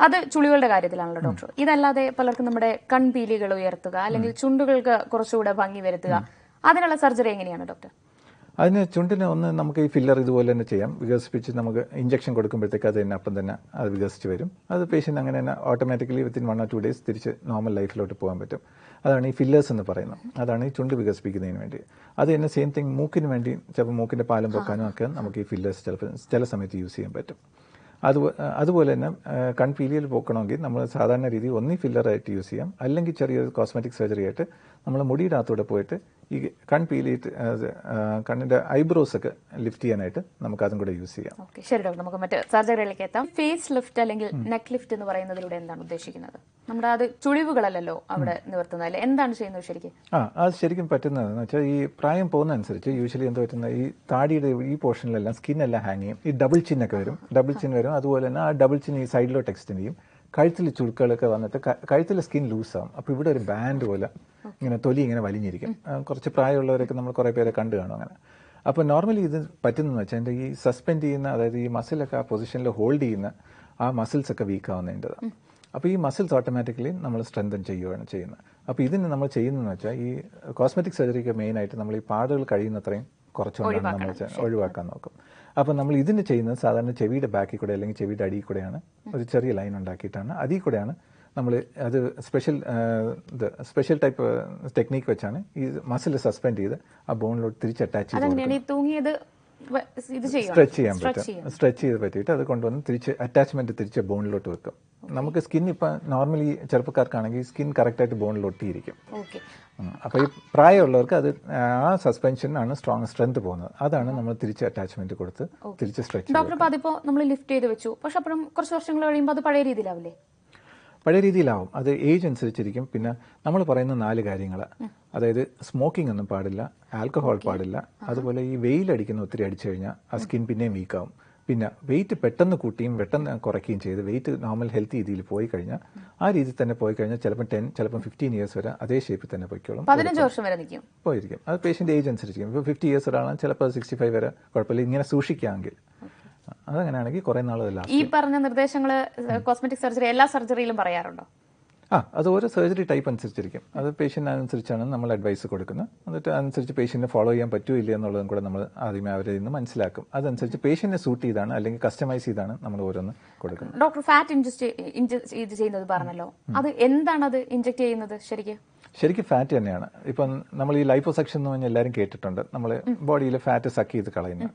അത് ചുളികളുടെ കാര്യത്തിലാണല്ലോ ഡോക്ടർ. ഇതല്ലാതെ പലർക്കും നമ്മുടെ കൺപീലികൾ ഉയർത്തുക അല്ലെങ്കിൽ ചുണ്ടുകൾക്ക് കുറച്ചുകൂടെ ഭംഗി വരുത്തുക അതിനുള്ള സർജറി എങ്ങനെയാണ് ഡോക്ടർ? അതിന് ചുണ്ടിന് ഒന്ന് നമുക്ക് ഈ ഫില്ലർ ഇതുപോലെ തന്നെ ചെയ്യാം. വികസിപ്പിച്ച് നമുക്ക് ഇഞ്ചക്ഷൻ കൊടുക്കുമ്പോഴത്തേക്ക് അത് തന്നെ അപ്പം തന്നെ അത് വികസിച്ച് വരും. അത് പേഷ്യന്റ് അങ്ങനെ തന്നെ automatically within one or two days തിരിച്ച് നോർമൽ ലൈഫിലോട്ട് പോകാൻ പറ്റും. അതാണ് ഈ ഫില്ലേഴ്സ് എന്ന് പറയുന്നത്. അതാണ് ഈ ചുണ്ട് വികസിപ്പിക്കുന്നതിന് വേണ്ടി. അത് തന്നെ സെയിം തിങ് മൂക്കിന് വേണ്ടി ചിലപ്പോൾ മൂക്കിന്റെ പാലം പൊക്കാനും ഒക്കെ നമുക്ക് ഈ ഫില്ലേഴ്സ് ചിലപ്പോൾ ചില സമയത്ത് യൂസ് ചെയ്യാൻ പറ്റും. അത് അതുപോലെ തന്നെ കൺപീലിയൽ പോക്കണമെങ്കിൽ നമ്മൾ സാധാരണ രീതിയിൽ ഒന്നീ ഫില്ലറായിട്ട് യൂസ് ചെയ്യാം. അല്ലെങ്കിൽ ചെറിയൊരു കോസ്മെറ്റിക് സർജറി ആയിട്ട് നമ്മൾ മുടിയുടെ അകത്തൂടെ പോയിട്ട് ഈ കൺ പീലിയിട്ട് കണ്ണിന്റെ ഐബ്രോസ് ഒക്കെ ലിഫ്റ്റ് ചെയ്യാനായിട്ട് നമുക്ക് അതും കൂടെ യൂസ് ചെയ്യാം. ശരി ഡോക്ടർ. നമുക്ക് മറ്റു സർജറികളിലേക്ക് എത്താം. ഫേസ് ലിഫ്റ്റ് അല്ലെങ്കിൽ നെക്ക് ലിഫ്റ്റ് എന്ന് പറയുന്നതിലൂടെ എന്താണ് ഉദ്ദേശിക്കുന്നത്? നമ്മുടെ അത് ചുഴിവുകളല്ലോ അവിടെ നിവർത്തുന്നത് അല്ലെ എന്താണ് ചെയ്യുന്നത് ശരിക്കും? ആ അത് ശരിക്കും പറ്റുന്നതെന്ന് വെച്ചാൽ ഈ പ്രായം പോകുന്ന അനുസരിച്ച് യൂഷ്വലി എന്താ പറ്റുന്ന ഈ താടിയുടെ ഈ പോർഷനിലെല്ലാം സ്കിന്നെല്ലാം ഹാങ് ചെയ്യും. ഈ ഡബിൾ ചിന്നൊക്കെ വരും. ഡബിൾ ചിൻ വരും. അതുപോലെ തന്നെ ആ ഡബിൾ ചിൻ ഈ സൈഡിലോട്ട് എക്സ്റ്റെൻഡ് ചെയ്യും കഴുത്തിൽ ചുരുക്കളൊക്കെ വന്നിട്ട് കഴുത്തിലെ സ്കിൻ ലൂസാവും അപ്പോൾ ഇവിടെ ഒരു ബാൻഡ് പോലെ ഇങ്ങനെ തൊലി ഇങ്ങനെ വലിഞ്ഞിരിക്കും. കുറച്ച് പ്രായമുള്ളവരൊക്കെ നമ്മൾ കുറേ പേരെ കണ്ടു കാണും അങ്ങനെ. അപ്പോൾ നോർമലി ഇത് പറ്റുന്നതെന്ന് വെച്ചാൽ എന്റെ ഈ സസ്പെൻഡ് ചെയ്യുന്ന അതായത് ഈ മസിലൊക്കെ ആ പൊസിഷനിൽ ഹോൾഡ് ചെയ്യുന്ന ആ മസിൽസ് ഒക്കെ വീക്ക് ആവുന്നതിന്റെതാണ് അപ്പോൾ ഈ മസിൽസ് ഓട്ടോമാറ്റിക്കലി നമ്മൾ സ്ട്രെങ്തൻ ചെയ്യുകയാണ് ചെയ്യുന്നത്. അപ്പോൾ ഇതിന് നമ്മൾ ചെയ്യുന്നതെന്ന് വെച്ചാൽ ഈ കോസ്മെറ്റിക് സർജറിക്ക് മെയിനായിട്ട് നമ്മൾ ഈ പാടുകൾ കഴിയുന്നത്രയും കുറച്ചുകൊണ്ടാണ് നമ്മൾ ഒഴിവാക്കാൻ നോക്കും. അപ്പോൾ നമ്മൾ ഇതിന് ചെയ്യുന്നത് സാധാരണ ചെവിയുടെ ബാക്കിൽ കൂടെ അല്ലെങ്കിൽ ചെവിയുടെ അടിയിൽ കൂടെയാണ്. ഒരു ചെറിയ ലൈൻ ഉണ്ടാക്കിയിട്ടാണ്. അതിൽ കൂടെയാണ് നമ്മൾ അത് സ്പെഷ്യൽ ഇത് സ്പെഷ്യൽ ടൈപ്പ് ടെക്നീക്ക് വെച്ചാണ് ഈ മസിൽ സസ്പെൻഡ് ചെയ്ത് ആ ബോണിലോട്ട് തിരിച്ച് അറ്റാച്ച് ചെയ്ത് തൂങ്ങിയത് സ്ട്രെച്ച് ചെയ്യാൻ പറ്റും. സ്ട്രെച്ച് ചെയ്ത് പറ്റിയിട്ട് അത് കൊണ്ടുവന്ന് തിരിച്ച് അറ്റാച്ച്മെന്റ് തിരിച്ച് ബോണിലോട്ട് വെക്കും. നമുക്ക് സ്കിൻ ഇപ്പൊ നോർമലി ചെറുപ്പക്കാർക്കാണെങ്കിൽ സ്കിൻ കറക്റ്റായിട്ട് ബോണിലൊട്ടിയിരിക്കും അപ്പൊ ഈ പ്രായമുള്ളവർക്ക് അത് ആ സസ്പെൻഷൻ ആണ് സ്ട്രോങ് സ്ട്രെങ്ത് പോകുന്നത്. അതാണ് നമ്മൾ തിരിച്ച് അറ്റാച്ച്മെന്റ് കൊടുത്ത് തിരിച്ച് സ്ട്രെച്ച് ഡോക്ടർ അതിപ്പോ നമ്മൾ ലിഫ്റ്റ് ചെയ്ത് വെച്ചു. പക്ഷെ അപ്പം കുറച്ച് വർഷങ്ങൾ കഴിയുമ്പോൾ അത് പഴയ രീതിയിലാവില്ലേ? പഴയ രീതിയിലാവും. അത് ഏജ് അനുസരിച്ചിരിക്കും. പിന്നെ നമ്മൾ പറയുന്ന നാല് കാര്യങ്ങൾ അതായത് സ്മോക്കിംഗ് ഒന്നും പാടില്ല ആൽക്കഹോൾ പാടില്ല. അതുപോലെ ഈ വെയിലടിക്കുന്ന ഒത്തിരി അടിച്ചു കഴിഞ്ഞാൽ ആ സ്കിൻ പിന്നെയും വീക്കാവും പിന്നെ വെയിറ്റ് പെട്ടെന്ന് കൂട്ടിയും പെട്ടെന്ന് കുറയ്ക്കുകയും ചെയ്ത് വെയിറ്റ് നോർമൽ ഹെൽത്ത് രീതിയിൽ പോയി കഴിഞ്ഞാൽ ആ രീതിയിൽ തന്നെ പോയി കഴിഞ്ഞാൽ ചിലപ്പോൾ ടെൻ ചിലപ്പോൾ ഫിഫ്റ്റീൻ ഇയേഴ്സ് വരെ അതേ ഷേപ്പിൽ തന്നെ പോയിക്കോളും. പതിനഞ്ച് വർഷം വരെ നിൽക്കും പോയിരിക്കും. അത് പേഷ്യന്റ് ഏജ് അനുസരിച്ചിരിക്കും. ഇപ്പോൾ ഫിഫ്റ്റി ഇയേഴ്സ് ഒരാളാണ് ചിലപ്പോൾ സിക്സ്റ്റി ഫൈവ് വരെ കുഴപ്പമില്ല. ഇങ്ങനെ സൂക്ഷിക്കാമെങ്കിൽ. അതങ്ങനെയാണെങ്കിൽ കുറെ നാൾ ഈ പറഞ്ഞ നിർദ്ദേശങ്ങൾ കോസ്മെറ്റിക് സർജറി എല്ലാ സർജറിയിലും പറയാറുണ്ടോ? ആ അത് ഓരോ സർജറി ടൈപ്പ് അനുസരിച്ചിരിക്കും. അത് പേഷ്യന്റ് അനുസരിച്ചാണ് നമ്മൾ അഡ്വൈസ് കൊടുക്കുന്നത്. എന്നിട്ട് അനുസരിച്ച് പേഷ്യന്റിനെ ഫോളോ ചെയ്യാൻ പറ്റുമോ ഇല്ല എന്നുള്ളതും കൂടെ നമ്മൾ ആദ്യമേ അവരിൽ നിന്ന് മനസ്സിലാക്കും. അതനുസരിച്ച് പേഷ്യന്റിനെ സൂട്ട് ചെയ്താണ് അല്ലെങ്കിൽ കസ്റ്റമൈസ് ചെയ്താണ് നമ്മൾ ഓരോന്ന് കൊടുക്കുന്നത്. ഡോക്ടർ ഫാറ്റ് ഇൻജസ്റ്റ് ഇത് ചെയ്യുന്നത് പറഞ്ഞല്ലോ. അത് എന്താണ് അത് ഇഞ്ചക്ട് ചെയ്യുന്നത് ശരിക്കും? ശരിക്കും ഫാറ്റ് തന്നെയാണ്. ഇപ്പം നമ്മൾ ഈ ലൈഫോസെക്ഷൻ എന്ന് പറഞ്ഞാൽ എല്ലാവരും കേട്ടിട്ടുണ്ട്. നമ്മൾ ബോഡിയിൽ ഫാറ്റ് സക്ക് ചെയ്ത് കളയുന്നത്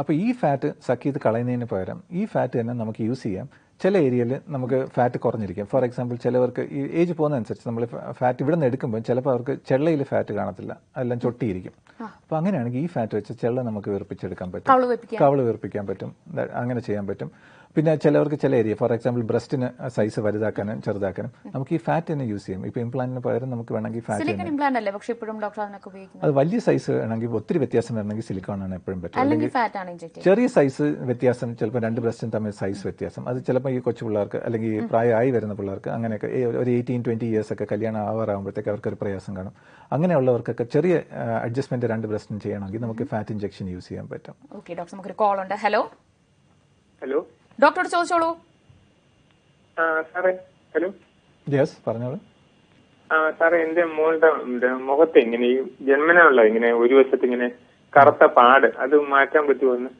അപ്പോൾ ഈ ഫാറ്റ് സക്ക് ചെയ്ത് കളയുന്നതിന് പകരം ഈ ഫാറ്റ് തന്നെ നമുക്ക് യൂസ് ചെയ്യാം. ചില ഏരിയയിൽ നമുക്ക് ഫാറ്റ് കുറഞ്ഞിരിക്കും. ഫോർ എക്സാമ്പിൾ ചിലവർക്ക് ഈ ഏജ് പോകുന്നതനുസരിച്ച് നമ്മൾ ഫാറ്റ് ഇവിടെ നിന്ന് എടുക്കുമ്പോൾ ചിലപ്പോൾ അവർക്ക് ചെള്ളയിൽ ഫാറ്റ് കാണത്തില്ല. അതെല്ലാം ചൊട്ടിയിരിക്കും. അപ്പോൾ അങ്ങനെയാണെങ്കിൽ ഈ ഫാറ്റ് വെച്ച് ചെള്ള നമുക്ക് വീർപ്പിച്ചെടുക്കാൻ പറ്റും. കവൾ വീർപ്പിക്കാൻ പറ്റും. അങ്ങനെ ചെയ്യാൻ പറ്റും. പിന്നെ ചിലവർക്ക് ചില ഏരിയ ഫോർ എക്സാമ്പിൾ ബ്രസ്റ്റിന് സൈസ് വലുതാക്കാനും ചെറുതാക്കാനും നമുക്ക് ഈ ഫാറ്റ് തന്നെ യൂസ് ചെയ്യും. ഇപ്പൊ ഇംപ്ലാന്റിന് പകരം നമുക്ക് വേണമെങ്കിൽ ഫാറ്റ് പക്ഷെ ഇപ്പോഴും ഡോക്ടർ അതിനൊക്കെ അത് വലിയ സൈസ് വേണമെങ്കിൽ ഒത്തിരി വ്യത്യാസം വരണമെങ്കിൽ സിലിക്കോൺ ആണ് എപ്പോഴും പറ്റും അല്ലെങ്കിൽ ഫാറ്റ് ആണ് ഇഞ്ചെക്ട് ചെറിയ സൈസ് വ്യത്യാസം ചിലപ്പോൾ രണ്ട് ബ്രസ്റ്റും തമ്മിൽ സൈസ് വ്യത്യാസം. അത് ചിലപ്പോൾ ഈ കൊച്ചു പിള്ളേർക്ക് അല്ലെങ്കിൽ പ്രായമായി വരുന്ന പിള്ളേർക്ക് അങ്ങനെയൊക്കെ ഒരു എയ്റ്റീൻ ട്വന്റി ഇയേഴ്സ് ഒക്കെ കല്യാണം ആവാറാകുമ്പോഴത്തേക്ക് അവർക്ക് ഒരു പ്രയാസം കാണും. അങ്ങനെയുള്ളവർക്കൊക്കെ ചെറിയ അഡ്ജസ്റ്റ്മെന്റ് രണ്ട് ബ്രസ്റ്റും ചെയ്യണമെങ്കിൽ നമുക്ക് ഫാറ്റ് ഇഞ്ചക്ഷൻ യൂസ് ചെയ്യാൻ പറ്റും. ഓക്കെ ഡോക്ടർ നമുക്കൊരു കോൾ ഉണ്ട്. ഹലോ ഹലോ ഡോക്ടറോട് ചോദിച്ചോളൂ. ഹലോ. യെസ് പറഞ്ഞോളൂ. ആ സാറേ എന്റെ മോളുടെ മുഖത്ത് ഇങ്ങനെ ഈ ജന്മനുള്ള ഇങ്ങനെ ഒരു വശത്ത് ഇങ്ങനെ കറുത്ത പാട്. അത് മാറ്റാൻ പറ്റുമോ എന്ന്